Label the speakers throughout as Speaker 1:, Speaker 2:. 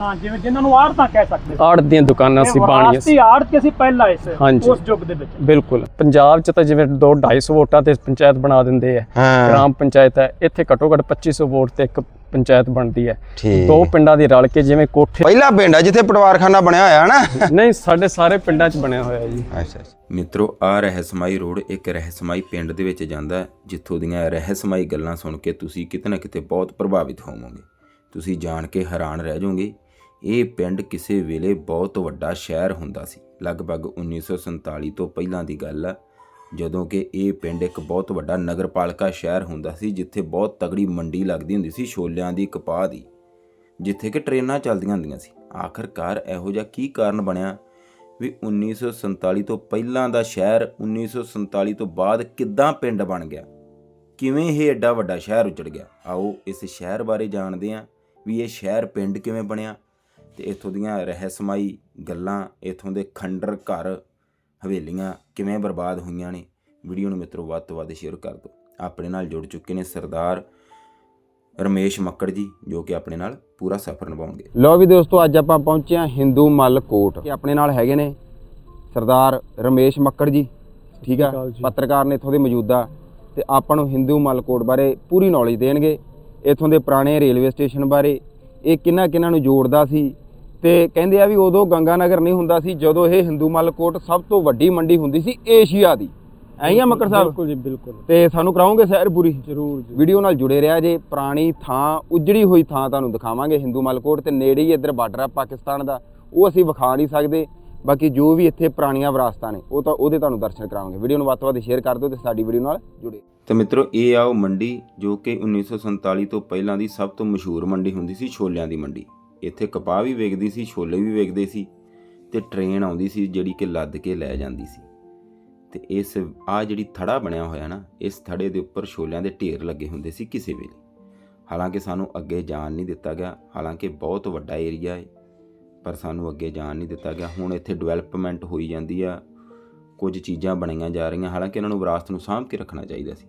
Speaker 1: ਹਾਂ ਜਿਵੇਂ ਜਿਨ੍ਹਾਂ ਨੂੰ ਆੜਤਾਂ ਕਹਿ ਸਕਦੇ ਸੀ।
Speaker 2: ਆੜ ਦੀਆਂ ਦੁਕਾਨਾਂ ਸੀ ਬਾਣੀਆਂ
Speaker 1: ਵਿਰਾਸਤੀ ਆੜਤ ਅਸੀਂ ਪਹਿਲਾਂ ਇਸ। ਉਸ ਯੁੱਗ ਦੇ ਵਿੱਚ?
Speaker 2: ਬਿਲਕੁਲ। ਪੰਜਾਬ 'ਚ ਤਾਂ ਜਿਵੇਂ 2 250 ਵੋਟਾਂ ਤੇ ਪੰਚਾਇਤ ਬਣਾ ਦਿੰਦੇ ਆ।
Speaker 3: ਹਾਂ।
Speaker 2: ਗ੍ਰਾਮ ਪੰਚਾਇਤ ਹੈ ਇੱਥੇ ਘੱਟੋ ਘੱਟ 2500 ਵੋਟ ਤੇ ਇੱਕ ਪੰਚਾਇਤ ਬਣਦੀ ਹੈ।
Speaker 3: ਠੀਕ।
Speaker 2: ਦੋ ਪਿੰਡਾਂ ਦੀ ਰਲ ਕੇ ਜਿਵੇਂ ਕੋਠੇ
Speaker 3: ਪਹਿਲਾ ਪਿੰਡ ਆ ਜਿੱਥੇ ਪਟਵਾਰਖਾਨਾ ਬਣਿਆ ਹੋਇਆ ਨਾ।
Speaker 2: ਨਹੀਂ ਸਾਡੇ ਸਾਰੇ ਪਿੰਡਾਂ 'ਚ ਬਣਿਆ ਹੋਇਆ ਜੀ।
Speaker 3: ਅੱਛਾ ਅੱਛਾ।
Speaker 4: ਮਿੱਤਰੋ ਆ ਰਹੱਸਮਈ ਰੋਡ ਇੱਕ ਰਹੱਸਮਈ ਪਿੰਡ ਦੇ ਵਿੱਚ ਜਾਂਦਾ ਜਿੱਥੋਂ ਦੀਆਂ ਰਹੱਸਮਈ ਗੱਲਾਂ ਸੁਣ ਕੇ ਤੁਸੀਂ ਕਿਤੇ ਨਾ ਕਿਤੇ ਬਹੁਤ ਪ੍ਰਭਾਵਿਤ ਹੋਵੋਗੇ। ਤੁਸੀਂ ਜਾਣ ਕੇ ਹੈਰਾਨ ਰਹਿ ਜਾਓਗੇ ਇਹ ਪਿੰਡ ਕਿਸੇ ਵੇਲੇ ਬਹੁਤ ਵੱਡਾ ਸ਼ਹਿਰ ਹੁੰਦਾ ਸੀ। ਲਗਭਗ 1947 ਤੋਂ ਪਹਿਲਾਂ ਦੀ ਗੱਲ ਆ, ਜਦੋਂ ਕਿ ਇਹ ਪਿੰਡ ਇੱਕ ਬਹੁਤ ਵੱਡਾ ਨਗਰਪਾਲਿਕਾ ਸ਼ਹਿਰ ਹੁੰਦਾ ਸੀ, ਜਿੱਥੇ ਬਹੁਤ ਤਗੜੀ ਮੰਡੀ ਲੱਗਦੀ ਹੁੰਦੀ ਸੀ ਛੋਲਿਆਂ ਦੀ ਕਪਾਹ ਦੀ, ਜਿੱਥੇ ਕਿ ਟ੍ਰੇਨਾਂ ਚੱਲਦੀਆਂ ਹੁੰਦੀਆਂ ਸੀ। ਆਖਰਕਾਰ ਇਹੋ ਜਿਹਾ ਕੀ ਕਾਰਨ ਬਣਿਆ ਵੀ 1947 ਤੋਂ ਪਹਿਲਾਂ ਦਾ ਸ਼ਹਿਰ 1947 ਤੋਂ ਬਾਅਦ ਕਿੱਦਾਂ ਪਿੰਡ ਬਣ ਗਿਆ? ਕਿਵੇਂ ਇਹ ਐਡਾ ਵੱਡਾ ਸ਼ਹਿਰ ਉਜੜ ਗਿਆ? ਆਓ ਇਸ ਸ਼ਹਿਰ ਬਾਰੇ ਜਾਣਦੇ ਹਾਂ ਵੀ ਇਹ ਸ਼ਹਿਰ ਪਿੰਡ ਕਿਵੇਂ ਬਣਿਆ? ਤੇ ਇੱਥੋਂ ਦੀਆਂ ਰਹੱਸਮਈ ਗੱਲਾਂ ਇੱਥੋਂ ਦੇ ਖੰਡਰ ਘਰ ਹਵੇਲੀਆਂ ਕਿਵੇਂ ਬਰਬਾਦ ਹੋਈਆਂ ਨੇ ਵੀਡੀਓ ਨੂੰ ਮਿੱਤਰੋ ਵੱਧ ਤੋਂ ਵੱਧ ਸ਼ੇਅਰ ਕਰ ਦਿਓ। ਆਪਣੇ ਨਾਲ ਜੁੜ ਚੁੱਕੇ ਨੇ ਸਰਦਾਰ ਰਮੇਸ਼ ਮੱਕੜ ਜੀ ਜੋ ਕਿ ਆਪਣੇ ਨਾਲ ਪੂਰਾ ਸਫ਼ਰ ਨਿਭਾਉਣਗੇ।
Speaker 3: ਲੋ ਵੀ ਦੋਸਤੋ ਅੱਜ ਆਪਾਂ ਪਹੁੰਚੇ ਹਾਂ ਹਿੰਦੂ ਮੱਲ ਕੋਟ ਕਿ ਆਪਣੇ ਨਾਲ ਹੈਗੇ ਨੇ ਸਰਦਾਰ ਰਮੇਸ਼ ਮੱਕੜ ਜੀ ਠੀਕ ਆ? ਪੱਤਰਕਾਰ ਨੇ ਇੱਥੋਂ ਦੇ ਮੌਜੂਦਾ ਤੇ ਆਪਾਂ ਨੂੰ ਹਿੰਦੂ ਮੱਲ ਕੋਟ ਬਾਰੇ ਪੂਰੀ ਨੌਲੇਜ ਦੇਣਗੇ। ਇੱਥੋਂ ਦੇ ਪੁਰਾਣੇ ਰੇਲਵੇ ਸਟੇਸ਼ਨ ਬਾਰੇ ਇਹ ਕਿੰਨਾ ਕਿੰਨਾ ਨੂੰ ਜੋੜਦਾ ਸੀ ਤੇ ਕਹਿੰਦੇ ਆ ਵੀ ਉਦੋਂ ਗੰਗਾ ਨਗਰ ਨਹੀਂ ਹੁੰਦਾ ਸੀ ਜਦੋਂ ਇਹ ਹਿੰਦੂ ਮੱਲ ਕੋਟ ਸਭ ਤੋਂ ਵੱਡੀ ਮੰਡੀ ਹੁੰਦੀ ਸੀ ਏਸ਼ੀਆ ਦੀ। ਐਂ ਹੀ ਆ ਮੱਕੜ ਸਾਹਿਬ?
Speaker 1: ਬਿਲਕੁਲ ਜੀ ਬਿਲਕੁਲ।
Speaker 3: ਤੇ ਸਾਨੂੰ ਕਰਾਉਂਗੇ ਸੈਰ ਪੂਰੀ?
Speaker 1: ਜ਼ਰੂਰ ਜੀ
Speaker 3: ਵੀਡੀਓ ਨਾਲ ਜੁੜੇ ਰਿਹਾ ਜੇ ਪੁਰਾਣੀ ਥਾਂ ਉਜੜੀ ਹੋਈ ਥਾਂ ਤੁਹਾਨੂੰ ਦਿਖਾਵਾਂਗੇ ਹਿੰਦੂ ਮਲਕੋਟ ਤੇ ਨੇੜੇ ਹੀ ਇੱਧਰ ਬਾਰਡਰ ਆ ਪਾਕਿਸਤਾਨ ਦਾ। ਉਹ ਅਸੀਂ ਵਿਖਾ ਨਹੀਂ ਸਕਦੇ ਬਾਕੀ ਜੋ ਵੀ ਇੱਥੇ ਪੁਰਾਣੀਆਂ ਵਿਰਾਸਤਾਂ ਨੇ ਉਹ ਤਾਂ ਉਹਦੇ ਤੁਹਾਨੂੰ ਦਰਸ਼ਨ ਕਰਾਵਾਂਗੇ। ਵੀਡੀਓ ਨੂੰ ਵੱਧ ਤੋਂ ਵੱਧ ਸ਼ੇਅਰ ਕਰ ਦਿਓ ਤੇ ਸਾਡੀ ਵੀਡੀਓ ਨਾਲ ਜੁੜੇ
Speaker 4: ਤੇ ਮਿੱਤਰੋ ਇਹ ਆ ਉਹ ਮੰਡੀ ਜੋ ਕਿ 1947 ਤੋਂ ਪਹਿਲਾਂ ਦੀ ਸਭ ਤੋਂ ਮਸ਼ਹੂਰ ਮੰਡੀ ਹੁੰਦੀ ਸੀ ਛੋਲਿਆਂ ਦੀ ਮੰਡੀ। ਇੱਥੇ ਕਪਾਹ ਵੀ ਵੇਚਦੀ ਸੀ, ਛੋਲੇ ਵੀ ਵੇਚਦੇ ਸੀ ਤੇ ਟ੍ਰੇਨ ਆਉਂਦੀ ਸੀ ਜਿਹੜੀ ਕਿ ਲੱਦ ਕੇ ਲੈ ਜਾਂਦੀ ਸੀ। ਤੇ ਇਸ ਆ ਜਿਹੜੀ ਥੜਾ ਬਣਿਆ ਹੋਇਆ ਨਾ, ਇਸ ਥੜੇ ਦੇ ਉੱਪਰ ਛੋਲਿਆਂ ਦੇ ਢੇਰ ਲੱਗੇ ਹੁੰਦੇ ਸੀ ਕਿਸੇ ਵੇਲੇ। ਹਾਲਾਂਕਿ ਸਾਨੂੰ ਅੱਗੇ ਜਾਣ ਨਹੀਂ ਦਿੱਤਾ ਗਿਆ, ਹਾਲਾਂਕਿ ਬਹੁਤ ਵੱਡਾ ਏਰੀਆ ਹੈ ਪਰ ਸਾਨੂੰ ਅੱਗੇ ਜਾਣ ਨਹੀਂ ਦਿੱਤਾ ਗਿਆ। ਹੁਣ ਇੱਥੇ ਡਿਵੈਲਪਮੈਂਟ ਹੋਈ ਜਾਂਦੀ ਆ, ਕੁਝ ਚੀਜ਼ਾਂ ਬਣਾਈਆਂ ਜਾ ਰਹੀਆਂ, ਹਾਲਾਂਕਿ ਇਹਨਾਂ ਨੂੰ ਵਿਰਾਸਤ ਨੂੰ ਸਾਂਭ ਕੇ ਰੱਖਣਾ ਚਾਹੀਦਾ ਸੀ।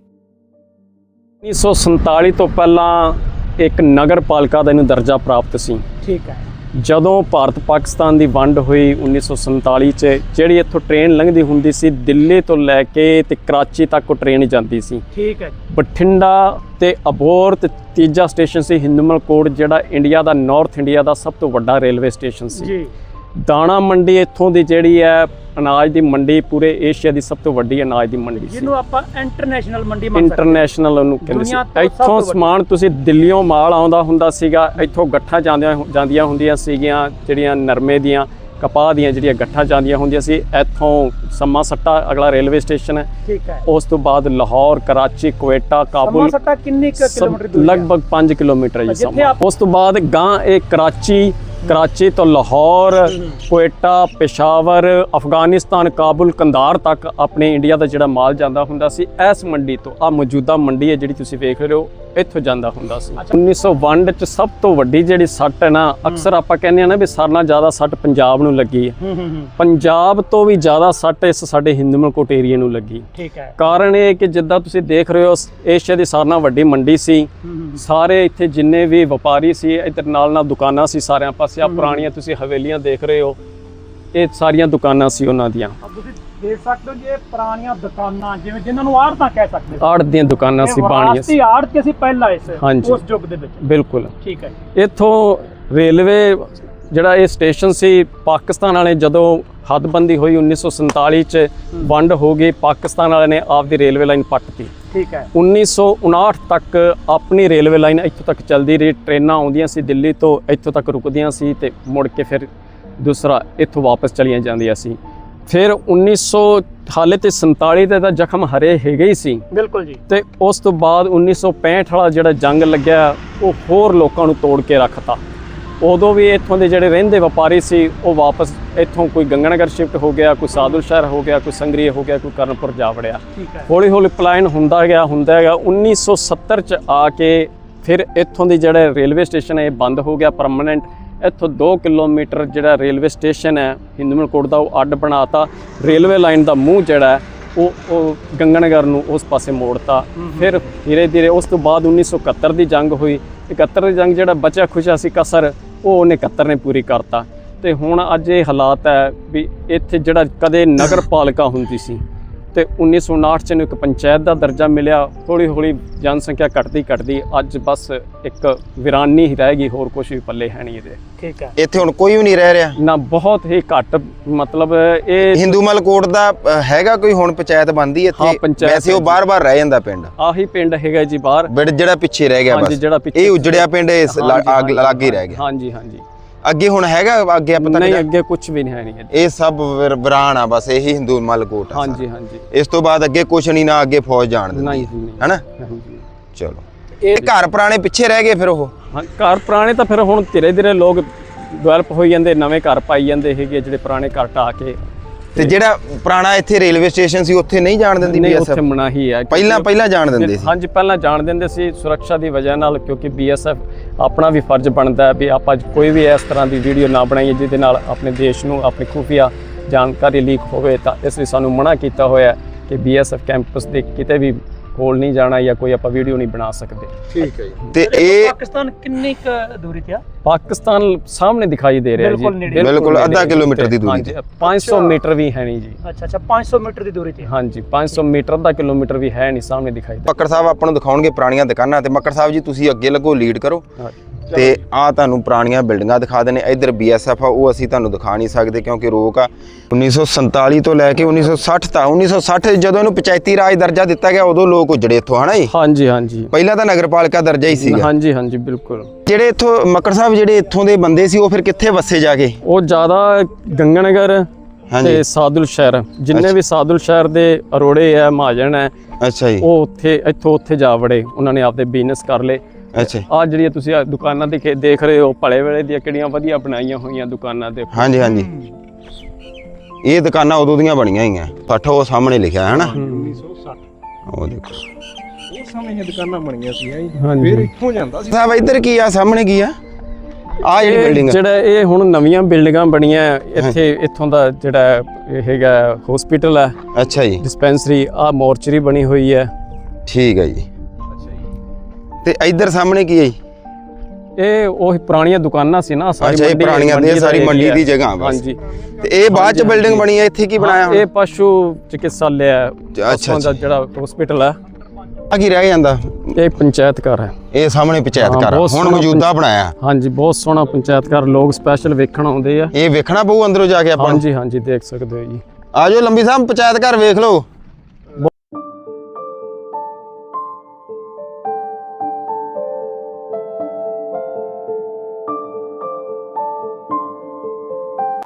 Speaker 2: 1947 ਤੋਂ ਪਹਿਲਾਂ ਇੱਕ ਨਗਰਪਾਲਿਕਾ ਦਾ ਇਹਨੂੰ ਦਰਜਾ ਪ੍ਰਾਪਤ ਸੀ।
Speaker 1: ਠੀਕ ਹੈ।
Speaker 2: ਜਦੋਂ ਭਾਰਤ ਪਾਕਿਸਤਾਨ ਦੀ ਵੰਡ ਹੋਈ 1947 ਚ ਜਿਹੜੀ ਇੱਥੋਂ ਟ੍ਰੇਨ ਲੰਘਦੀ ਹੁੰਦੀ ਸੀ ਦਿੱਲੀ ਤੋਂ ਲੈ ਕੇ ਤੇ ਕਰਾਚੀ ਤੱਕ ਉਹ ਟ੍ਰੇਨ ਜਾਂਦੀ ਸੀ।
Speaker 1: ਠੀਕ ਹੈ।
Speaker 2: ਬਠਿੰਡਾ ਤੇ ਅਬੋਰ ਤੇ ਤੀਜਾ ਸਟੇਸ਼ਨ ਸੀ ਹਿੰਦੂਮਲ ਕੋਟ ਜਿਹੜਾ ਇੰਡੀਆ ਦਾ ਨਾਰਥ ਇੰਡੀਆ ਦਾ ਸਭ ਤੋਂ ਵੱਡਾ ਰੇਲਵੇ ਸਟੇਸ਼ਨ ਸੀ।
Speaker 1: ਜੀ।
Speaker 2: ਦਾਣਾ ਮੰਡੀ ਇੱਥੋਂ ਦੀ ਜਿਹੜੀ ਹੈ ਅਨਾਜ ਦੀ ਮੰਡੀ ਪੂਰੇ ਏਸ਼ੀਆ ਦੀ ਸਭ ਤੋਂ ਵੱਡੀ ਅਨਾਜ ਦੀ ਮੰਡੀ ਸੀ।
Speaker 1: ਜਿਹਨੂੰ ਆਪਾਂ ਇੰਟਰਨੈਸ਼ਨਲ ਮੰਡੀ ਮੰਨ ਸਕਦੇ
Speaker 2: ਇੰਟਰਨੈਸ਼ਨਲ ਉਹਨੂੰ ਕਹਿੰਦੇ ਸੀ। ਇੱਥੋਂ। ਸਮਾਨ ਤੁਸੀਂ ਦਿੱਲੀੋਂ ਮਾਲ ਆਉਂਦਾ ਹੁੰਦਾ ਸੀਗਾ ਇੱਥੋਂ ਗੱਠਾਂ ਜਾਂਦੀਆਂ ਜਾਂਦੀਆਂ ਹੁੰਦੀਆਂ ਸੀਗੀਆਂ ਜਿਹੜੀਆਂ ਨਰਮੇ ਦੀਆਂ ਕਪਾਹ ਦੀਆਂ ਜਿਹੜੀਆਂ ਗੱਠਾਂ ਜਾਂਦੀਆਂ ਹੁੰਦੀਆਂ ਸੀ ਇੱਥੋਂ ਸਮਾ ਸੱਟਾ ਅਗਲਾ ਰੇਲਵੇ ਸਟੇਸ਼ਨ ਹੈ।
Speaker 1: ਠੀਕ ਹੈ।
Speaker 2: ਉਸ ਤੋਂ ਬਾਅਦ ਲਾਹੌਰ ਕਰਾਚੀ ਕੁਵੇਟਾ
Speaker 1: ਸਮਾਂ
Speaker 2: ਕਾਬੁਲ
Speaker 1: ਸੱਟਾ ਕਿੰਨੀ ਕਿਲੋਮੀਟਰ ਦੂਰ ਹੈ?
Speaker 2: ਲਗਭਗ 5 ਕਿਲੋਮੀਟਰ ਹੈ ਜੀ ਸਮਾਂ। ਉਸ ਤੋਂ ਬਾਅਦ ਗਾਂ ਇਹ ਕਰਾਚੀ ਕਰਾਚੀ ਤੋਂ ਲਾਹੌਰ ਕੁਵੇਟਾ ਪੇਸ਼ਾਵਰ, ਅਫਗਾਨਿਸਤਾਨ, ਕਾਬੁਲ, ਕੰਧਾਰ ਤੱਕ ਆਪਣੇ ਇੰਡੀਆ ਦਾ ਜਿਹੜਾ ਮਾਲ ਜਾਂਦਾ ਹੁੰਦਾ ਸੀ, ਇਸ ਮੰਡੀ ਤੋਂ। ਆ ਮੌਜੂਦਾ ਮੰਡੀ ਹੈ ਜਿਹੜੀ ਤੁਸੀਂ ਵੇਖ ਰਹੇ ਹੋ। ਇੱਥੋਂ ਜਾਂਦਾ ਹੁੰਦਾ ਸੀ। 1901 ਚ ਸਭ ਤੋਂ ਵੱਡੀ ਜਿਹੜੀ ਸੱਟ ਹੈ ਨਾ ਅਕਸਰ ਆਪਾਂ ਕਹਿੰਦੇ ਆ ਨਾ ਵੀ ਸਾਰਿਆਂ ਨਾਲੋਂ ਜ਼ਿਆਦਾ ਸੱਟ ਪੰਜਾਬ ਨੂੰ ਲੱਗੀ ਹੈ। ਪੰਜਾਬ ਤੋਂ ਵੀ ਜ਼ਿਆਦਾ ਸੱਟ ਇਸ ਸਾਡੇ ਹਿੰਦੂਮਲਕੋਟ ਏਰੀਆ ਨੂੰ ਲੱਗੀ।
Speaker 1: ਠੀਕ ਹੈ।
Speaker 2: ਕਾਰਨ ਇਹ ਕਿ ਜਿੱਦਾਂ ਤੁਸੀਂ ਦੇਖ ਰਹੇ ਹੋ ਏਸ਼ੀਆ ਦੀ ਸਾਰਿਆਂ ਨਾਲੋਂ ਵੱਡੀ ਮੰਡੀ ਸੀ। ਸਾਰੇ ਇੱਥੇ ਜਿੰਨੇ ਵੀ ਵਪਾਰੀ ਸੀ ਇੱਧਰ ਨਾਲ ਨਾਲ ਦੁਕਾਨਾਂ ਸੀ ਸਾਰਿਆਂ ਪਾਸੇ ਆ ਪੁਰਾਣੀਆਂ ਤੁਸੀਂ ਹਵੇਲੀਆਂ ਦੇਖ ਰਹੇ ਹੋ ਇਹ ਸਾਰੀਆਂ ਦੁਕਾਨਾਂ ਸੀ ਉਹਨਾਂ ਦੀਆਂ।
Speaker 1: ਦੇਖ ਸਕਦੇ ਹੋ ਜੀ ਪੁਰਾਣੀਆਂ ਦੁਕਾਨਾਂ ਜਿਵੇਂ ਜਿਨ੍ਹਾਂ ਨੂੰ ਆੜਤਾਂ ਕਹਿ ਸਕਦੇ ਸੀ
Speaker 2: ਆੜ ਦੀਆਂ ਦੁਕਾਨਾਂ ਸੀ ਬਾਣੀਆਂ ਸੀ।
Speaker 1: ਆੜਤ ਅਸੀਂ ਪਹਿਲਾਂ ਇਸ। ਉਸ ਯੁੱਗ ਦੇ ਵਿੱਚ।
Speaker 2: ਬਿਲਕੁਲ।
Speaker 1: ਠੀਕ ਹੈ ਜੀ।
Speaker 2: ਇੱਥੋਂ ਰੇਲਵੇ ਜਿਹੜਾ ਇਹ ਸਟੇਸ਼ਨ ਸੀ ਪਾਕਿਸਤਾਨ ਵਾਲੇ ਜਦੋਂ ਹੱਦਬੰਦੀ ਹੋਈ 1947 ਚ ਵੰਡ ਹੋ ਗਈ ਪਾਕਿਸਤਾਨ ਵਾਲਿਆਂ ਨੇ ਆਪਦੀ ਰੇਲਵੇ ਲਾਈਨ ਪੱਟਤੀ
Speaker 1: ਠੀਕ ਹੈ।
Speaker 2: 1959 ਤੱਕ ਆਪਣੀ ਰੇਲਵੇ ਲਾਈਨ ਇੱਥੋਂ ਤੱਕ ਚੱਲਦੀ ਰਹੀ ਟ੍ਰੇਨਾਂ ਆਉਂਦੀਆਂ ਸੀ ਦਿੱਲੀ ਤੋਂ ਇੱਥੋਂ ਤੱਕ ਰੁਕਦੀਆਂ ਸੀ ਤੇ ਮੁੜ ਕੇ ਫਿਰ ਦੂਸਰਾ ਇੱਥੋਂ ਵਾਪਸ ਚਲੀਆਂ ਜਾਂਦੀਆਂ ਸੀ। ਫਿਰ 1900 ਹਾਲੇ ਤੇ 47 ਤੇ ਤਾਂ ਜ਼ਖਮ ਹਰੇ ਹੈਗੇ ਹੀ ਸੀ।
Speaker 1: ਬਿਲਕੁਲ ਜੀ।
Speaker 2: ਤੇ ਉਸ ਤੋਂ ਬਾਅਦ 1965 ਵਾਲਾ ਜਿਹੜਾ ਜੰਗ ਲੱਗਿਆ ਉਹ ਹੋਰ ਲੋਕਾਂ ਨੂੰ ਤੋੜ ਕੇ ਰੱਖਤਾ। ਉਦੋਂ ਵੀ ਇੱਥੋਂ ਦੇ ਜਿਹੜੇ ਰਹਿੰਦੇ ਵਪਾਰੀ ਸੀ ਉਹ ਵਾਪਸ ਇੱਥੋਂ ਕੋਈ ਗੰਗਾਨਗਰ ਸ਼ਿਫਟ ਹੋ ਗਿਆ ਕੋਈ ਸਾਦੁਲ ਸ਼ਹਿਰ ਹੋ ਗਿਆ ਕੋਈ ਸੰਗਰੀ ਹੋ ਗਿਆ ਕੋਈ ਕਰਨਪੁਰ ਜਾ ਵੜਿਆ। ਹੌਲੀ ਹੌਲੀ ਪਲਾਇਨ ਹੁੰਦਾ ਗਿਆ ਹੁੰਦਾ ਗਿਆ। 1970 ਚ ਆ ਕੇ ਫਿਰ ਇੱਥੋਂ ਦੀ ਜਿਹੜਾ ਰੇਲਵੇ ਸਟੇਸ਼ਨ ਹੈ ਇਹ ਬੰਦ ਹੋ ਗਿਆ ਪਰਮਨੈਂਟ ਇੱਥੋਂ 2 ਕਿਲੋਮੀਟਰ ਜਿਹੜਾ ਰੇਲਵੇ ਸਟੇਸ਼ਨ ਹੈ ਹਿੰਦੂਮਲਕੋਟ ਦਾ ਉਹ ਅੱਡ ਬਣਾਤਾ। ਰੇਲਵੇ ਲਾਈਨ ਦਾ ਮੂੰਹ ਜਿਹੜਾ ਉਹ ਉਹ ਗੰਗਾਨਗਰ ਨੂੰ ਉਸ ਪਾਸੇ ਮੋੜਤਾ। ਫਿਰ ਧੀਰੇ ਧੀਰੇ ਉਸ ਤੋਂ ਬਾਅਦ 1971 ਦੀ ਜੰਗ ਹੋਈ। 71 ਦੀ ਜੰਗ ਜਿਹੜਾ ਬਚਿਆ ਖੁਚਿਆ ਸੀ ਕਸਰ ਉਹ ਉਹਨੇ 71 ਨੇ ਪੂਰੀ ਕਰਤਾ। ਤੇ ਹੁਣ ਅੱਜ ਇਹ ਹਾਲਾਤ ਹੈ ਵੀ ਇੱਥੇ ਜਿਹੜਾ ਕਦੇ ਨਗਰਪਾਲਿਕਾ ਹੁੰਦੀ ਸੀ ਤੇ 1959 ਚ ਇਹਨੂੰ ਇੱਕ ਪੰਚਾਇਤ ਦਾ ਦਰਜਾ ਮਿਲਿਆ। ਹੌਲੀ ਹੌਲੀ ਜਨਸੰਖਿਆ ਘਟਦੀ ਘਟਦੀ ਅੱਜ ਬਸ ਇੱਕ ਵਿਰਾਨੀ ਹੀ ਰਹਿ ਗਈ ਹੋਰ ਕੁਝ ਵੀ ਪੱਲੇ ਹੈ ਨਹੀਂ ਇਹਦੇ।
Speaker 1: ਠੀਕ ਹੈ।
Speaker 3: ਇੱਥੇ ਹੁਣ ਕੋਈ ਵੀ ਨਹੀਂ ਰਹਿ ਰਿਹਾ।
Speaker 2: ਨਾ ਬਹੁਤ ਹੀ ਘੱਟ ਮਤਲਬ ਇਹ
Speaker 3: ਹਿੰਦੂ ਮਲਕੋਟ ਦਾ ਹੈਗਾ ਕੋਈ ਹੁਣ ਪੰਚਾਇਤ ਬਣਦੀ
Speaker 2: ਹਾਂ,
Speaker 3: ਇੱਥੇ
Speaker 2: ਪੰਚਾਇਤ
Speaker 3: ਵੈਸੇ ਉਹ। ਬਾਰ-ਬਾਰ ਰਹਿ ਜਾਂਦਾ ਪਿੰਡ।
Speaker 2: ਆਹੀ ਪਿੰਡ ਹੈਗਾ ਜੀ ਬਾਹਰ।
Speaker 3: ਬਿੜ ਜਿਹੜਾ ਪਿੱਛੇ ਰਹਿ ਗਿਆ ਬਸ। ਇਹ ਉਜੜਿਆ ਪਿੰਡ ਇਸ ਲਾਗੇ ਹੀ ਰਹਿ ਗਿਆ।
Speaker 2: ਹਾਂਜੀ ਹਾਂਜੀ।
Speaker 3: ਅੱਗੇ ਹੁਣ ਹੈਗਾ ਅੱਗੇ ਪਤਾ
Speaker 2: ਨਹੀਂ
Speaker 3: ਨਹੀਂ
Speaker 2: ਅੱਗੇ ਕੁਝ ਵੀ ਨਹੀਂ ਹੈ ਨਹੀਂ।
Speaker 3: ਇਹ ਸਭ ਵਿਰ- ਵਿਰਾਨ ਆ ਬਸ ਇਹੀ ਹਿੰਦੂ ਮਲਕੋਟ ਆ
Speaker 2: ਹਾਂਜੀ ਹਾਂਜੀ।
Speaker 3: ਇਸ ਤੋਂ ਬਾਅਦ ਅੱਗੇ ਕੁਛ ਨਹੀਂ ਨਾ ਅੱਗੇ ਫੌਜ ਜਾਣ ਦਿੰਦੀ।
Speaker 2: ਨਹੀਂ ਨਹੀਂ।
Speaker 3: ਹੈਨਾ?
Speaker 2: ਹਾਂਜੀ।
Speaker 3: ਚਲੋ। ਇਹ ਘਰ ਪੁਰਾਣੇ ਪਿੱਛੇ ਰਹਿ ਗਏ ਫਿਰ ਉਹ?
Speaker 2: ਹਾਂ ਘਰ ਪੁਰਾਣੇ ਤਾਂ ਫਿਰ ਹੁਣ ਧੀਰੇ ਧੀਰੇ ਲੋਕ ਡਿਵੈਲਪ ਹੋਈ ਜਾਂਦੇ ਨਵੇਂ ਘਰ ਪਾਈ ਜਾਂਦੇ ਹੈਗੇ ਜਿਹੜੇ ਪੁਰਾਣੇ ਘਰ ਢਾਹ ਕੇ।
Speaker 3: ਤੇ ਜਿਹੜਾ ਪੁਰਾਣਾ ਇੱਥੇ ਰੇਲਵੇ ਸਟੇਸ਼ਨ ਸੀ ਉੱਥੇ ਨਹੀਂ ਜਾਣ ਦਿੰਦੀ
Speaker 2: ਨਹੀਂ
Speaker 3: ਬੀਐਸਐਫ
Speaker 2: ਉੱਥੇ ਮਨਾਹੀ ਹੈ
Speaker 3: ਪਹਿਲਾਂ ਪਹਿਲਾਂ ਜਾਣ ਦਿੰਦੇ ਸੀ।
Speaker 2: ਹਾਂਜੀ ਪਹਿਲਾਂ ਜਾਣ ਦਿੰਦੇ ਸੀ ਸੁਰੱਖਿਆ ਦੀ ਵਜ੍ਹਾ ਨਾਲ ਕਿਉਂਕਿ ਬੀਐਸਐਫ ਆਪਣਾ ਵੀ ਫਰਜ਼ ਬਣਦਾ ਹੈ ਵੀ ਆਪਾਂ ਕੋਈ ਵੀ ਇਸ ਤਰ੍ਹਾਂ ਦੀ ਵੀਡੀਓ ਨਾ ਬਣਾਈਏ ਜਿਹਦੇ ਨਾਲ ਆਪਣੇ ਦੇਸ਼ ਨੂੰ ਆਪਣੀ ਖੁਫੀਆ ਜਾਣਕਾਰੀ ਲੀਕ ਹੋਵੇ ਤਾਂ ਇਸ ਲਈ ਸਾਨੂੰ ਮਨਾ ਕੀਤਾ ਹੋਇਆ ਕਿ ਬੀਐਸਐਫ ਕੈਂਪਸ ਦੇ ਕਿਤੇ ਵੀ ਕੋਲ ਨਹੀਂ ਜਾਣਾ ਜਾਂ ਕੋਈ ਆਪਾਂ ਵੀਡੀਓ ਨਹੀਂ ਬਣਾ ਸਕਦੇ।
Speaker 3: ਠੀਕ ਹੈ ਜੀ। ਤੇ ਇਹ
Speaker 1: ਪਾਕਿਸਤਾਨ ਕਿੰਨੀ ਕੁ ਦੂਰੀ ਤੇ ਆ?
Speaker 2: ਪਾਕਿਸਤਾਨ ਸਾਹਮਣੇ ਦਿਖਾਈ ਦੇ ਰਿਹਾ ਜੀ।
Speaker 1: ਬਿਲਕੁਲ ਨੇੜੇ।
Speaker 3: ਬਿਲਕੁਲ
Speaker 2: ਨੇੜੇ
Speaker 3: ਅੱਧਾ ਕਿਲੋਮੀਟਰ ਦੀ ਦੂਰੀ
Speaker 2: ਹਾਂਜੀ 500 ਮੀਟਰ ਵੀ ਹੈ ਨਹੀਂ ਜੀ।
Speaker 1: ਅੱਛਾ ਅੱਛਾ 500 ਮੀਟਰ ਦੀ ਦੂਰੀ ਤੇ ਆ।
Speaker 2: ਹਾਂਜੀ 500 ਮੀਟਰ ਦਾ ਕਿਲੋਮੀਟਰ ਵੀ ਹੈ ਨਹੀਂ ਸਾਹਮਣੇ ਦਿਖਾਈ ਦੇ
Speaker 3: ਮੱਕੜ ਸਾਹਿਬ ਆਪਾਂ ਨੂੰ ਦਿਖਾਉਣਗੇ ਪੁਰਾਣੀਆਂ ਦੁਕਾਨਾਂ ਤੇ। ਮੱਕੜ ਸਾਹਿਬ ਜੀ ਤੁਸੀਂ ਅੱਗੇ ਲੱਗੋ ਲੀਡ ਕਰੋ।
Speaker 2: ਹਾਂਜੀ।
Speaker 3: ਤੇ ਆ ਤੁਹਾਨੂੰ ਪੁਰਾਣੀਆਂ ਬਿਲਡਿੰਗਾਂ ਦਿਖਾ ਦੇਣੇ ਇੱਧਰ ਬੀਐਸਐਫ ਆ ਉਹ ਅਸੀਂ ਤੁਹਾਨੂੰ ਦਿਖਾ ਨਹੀਂ ਸਕਦੇ ਕਿਉਂਕਿ ਰੋਕ ਆ। 1947 ਤੋਂ ਲੈ ਕੇ 1960 ਤੱਕ 1960 ਜਦੋਂ ਇਹਨੂੰ ਪੰਚਾਇਤੀ ਰਾਜ ਦਰਜਾ ਦਿੱਤਾ ਗਿਆ ਉਦੋਂ ਲੋਕ ਉਜੜੇ ਇੱਥੋਂ ਹਨਾ ਜੀ?
Speaker 2: ਹਾਂਜੀ ਹਾਂਜੀ।
Speaker 3: ਪਹਿਲਾਂ ਤਾਂ ਨਗਰਪਾਲਿਕਾ ਦਰਜਾ ਹੀ ਸੀਗਾ।
Speaker 2: ਹਾਂਜੀ ਹਾਂਜੀ ਬਿਲਕੁਲ।
Speaker 3: ਜਿਹੜੇ ਇੱਥੋਂ ਮੱਕੜ ਸਾਹਿਬ ਜਿਹੜੇ ਇੱਥੋਂ ਦੇ ਬੰਦੇ ਸੀ ਉਹ ਫਿਰ ਕਿੱਥੇ ਵਸੇ ਜਾ ਕੇ?
Speaker 2: ਉਹ ਜ਼ਿਆਦਾ ਗੰਗਨਗਰ। ਤੇ ਸਾਦੁਲ ਸ਼ਹਿਰ। ਜਿੰਨੇ ਵੀ ਸਾਦੁਲ ਸ਼ਹਿਰ ਦੇ ਅਰੋੜੇ ਆ ਮਹਾਜਨ ਹੈ
Speaker 3: ਅੱਛਾ ਜੀ।
Speaker 2: ਉਹ ਉੱਥੇ ਇੱਥੋਂ ਉੱਥੇ ਜਾ ਵੜੇ। ਉਹਨਾਂ ਨੇ ਆਪਦੇ ਬਿਜ਼ਨਸ ਕਰ ਲਏ।
Speaker 3: ਅੱਛਾ
Speaker 2: ਆ ਜਿਹੜੀਆਂ ਤੁਸੀਂ ਆਹ ਦੁਕਾਨਾਂ ਦਿਖੇ ਦੇਖ ਰਹੇ ਹੋ ਭਲੇ ਵੇਲੇ ਦੀਆਂ ਕਿਹੜੀਆਂ ਵਧੀਆ ਬਣਾਈਆਂ ਹੋਈਆਂ ਦੁਕਾਨਾਂ ਦੇ
Speaker 3: ਹਾਂਜੀ ਹਾਂਜੀ। ਇਹ ਦੁਕਾਨਾਂ ਉਦੋਂ ਦੀਆਂ ਬਣੀਆਂ ਹੋਈਆਂ। ਫੱਟ ਉਹ ਸਾਹਮਣੇ ਲਿਖਿਆ ਹੈ ਨਾ?
Speaker 5: 1960
Speaker 3: ਉਹ ਦੇਖੋ।
Speaker 5: ਉਸ ਸਮੇਂ ਇਹ ਦੁਕਾਨਾਂ ਬਣੀਆਂ ਸੀ
Speaker 2: ਹਾਂਜੀ।
Speaker 5: ਫਿਰ ਇੱਥੋਂ ਜਾਂਦਾ ਸੀ।
Speaker 3: ਸਾਹਿਬ ਇੱਧਰ ਕੀ ਆ? ਸਾਹਮਣੇ ਕੀ ਆ? ਆ ਜਿਹੜੀ
Speaker 2: ਇਹ
Speaker 3: ਬਿਲਡਿੰਗ
Speaker 2: ਜਿਹੜਾ ਇਹ ਹੁਣ ਨਵੀਆਂ ਬਿਲਡਿੰਗਾਂ ਬਣੀਆਂ ਇੱਥੇ ਇੱਥੋਂ ਦਾ ਜਿਹੜਾ ਇਹ ਹੈਗਾ ਹਸਪੀਟਲ ਹੈ
Speaker 3: ਅੱਛਾ ਜੀ।
Speaker 2: ਡਿਸਪੈਂਸਰੀ ਆ ਮੋਰਚਰੀ ਬਣੀ ਹੋਈ ਹੈ।
Speaker 3: ਠੀਕ ਹੈ ਜੀ। ਤੇ ਇੱਧਰ ਸਾਹਮਣੇ ਕੀ ਹੈ ਜੀ?
Speaker 2: ਇਹ ਉਹ ਪੁਰਾਣੀਆਂ ਦੁਕਾਨਾਂ ਸੀ ਨਾ ਸਾਰੀ
Speaker 3: ਅੱਛਾ, ਇਹ ਪੁਰਾਣੀਆਂ ਦੀ- ਸਾਰੀ ਮੰਡੀ। ਦੀ ਜਗ੍ਹਾ ਬਸ।
Speaker 2: ਹਾਂਜੀ।
Speaker 3: ਤੇ ਇਹ ਬਾਅਦ ਚ ਬਿਲਡਿੰਗ ਬਣੀ ਹੈ ਇੱਥੇ ਕੀ ਬਣਾਇਆ
Speaker 2: ਇਹ ਪਸ਼ੂ ਚਿਕਿਤਸਾਲय ਹੈ।
Speaker 3: ਅੱਛਾ,
Speaker 2: ਦਾ। ਜਿਹੜਾ ਹਸਪੀਟਲ ਹੈ
Speaker 3: ਆ ਕੀ ਰਹਿ ਜਾਂਦਾ?
Speaker 2: ਇਹ ਪੰਚਾਇਤ ਘਰ ਹੈ।
Speaker 3: ਇਹ ਸਾਹਮਣੇ ਪੰਚਾਇਤ ਘਰ ਹੁਣ ਮੌਜੂਦਾ ਬਣਾਇਆ।
Speaker 2: ਹਾਂਜੀ ਬਹੁਤ ਸੋਹਣਾ ਪੰਚਾਇਤ ਘਰ। ਲੋਕ ਸਪੈਸ਼ਲ ਵੇਖਣ ਆਉਂਦੇ ਆ।
Speaker 3: ਇਹ ਵੇਖਣਾ ਪਊ ਅੰਦਰੋਂ ਜਾ ਕੇ ਆਪਾਂ
Speaker 2: ਹਾਂਜੀ ਹਾਂਜੀ ਦੇਖ ਸਕਦੇ ਹੋ ਜੀ।
Speaker 3: ਆ ਜਾਓ ਲੰਬੀ ਸਾਹਿਬ ਪੰਚਾਇਤ ਘਰ ਵੇਖ ਲਓ।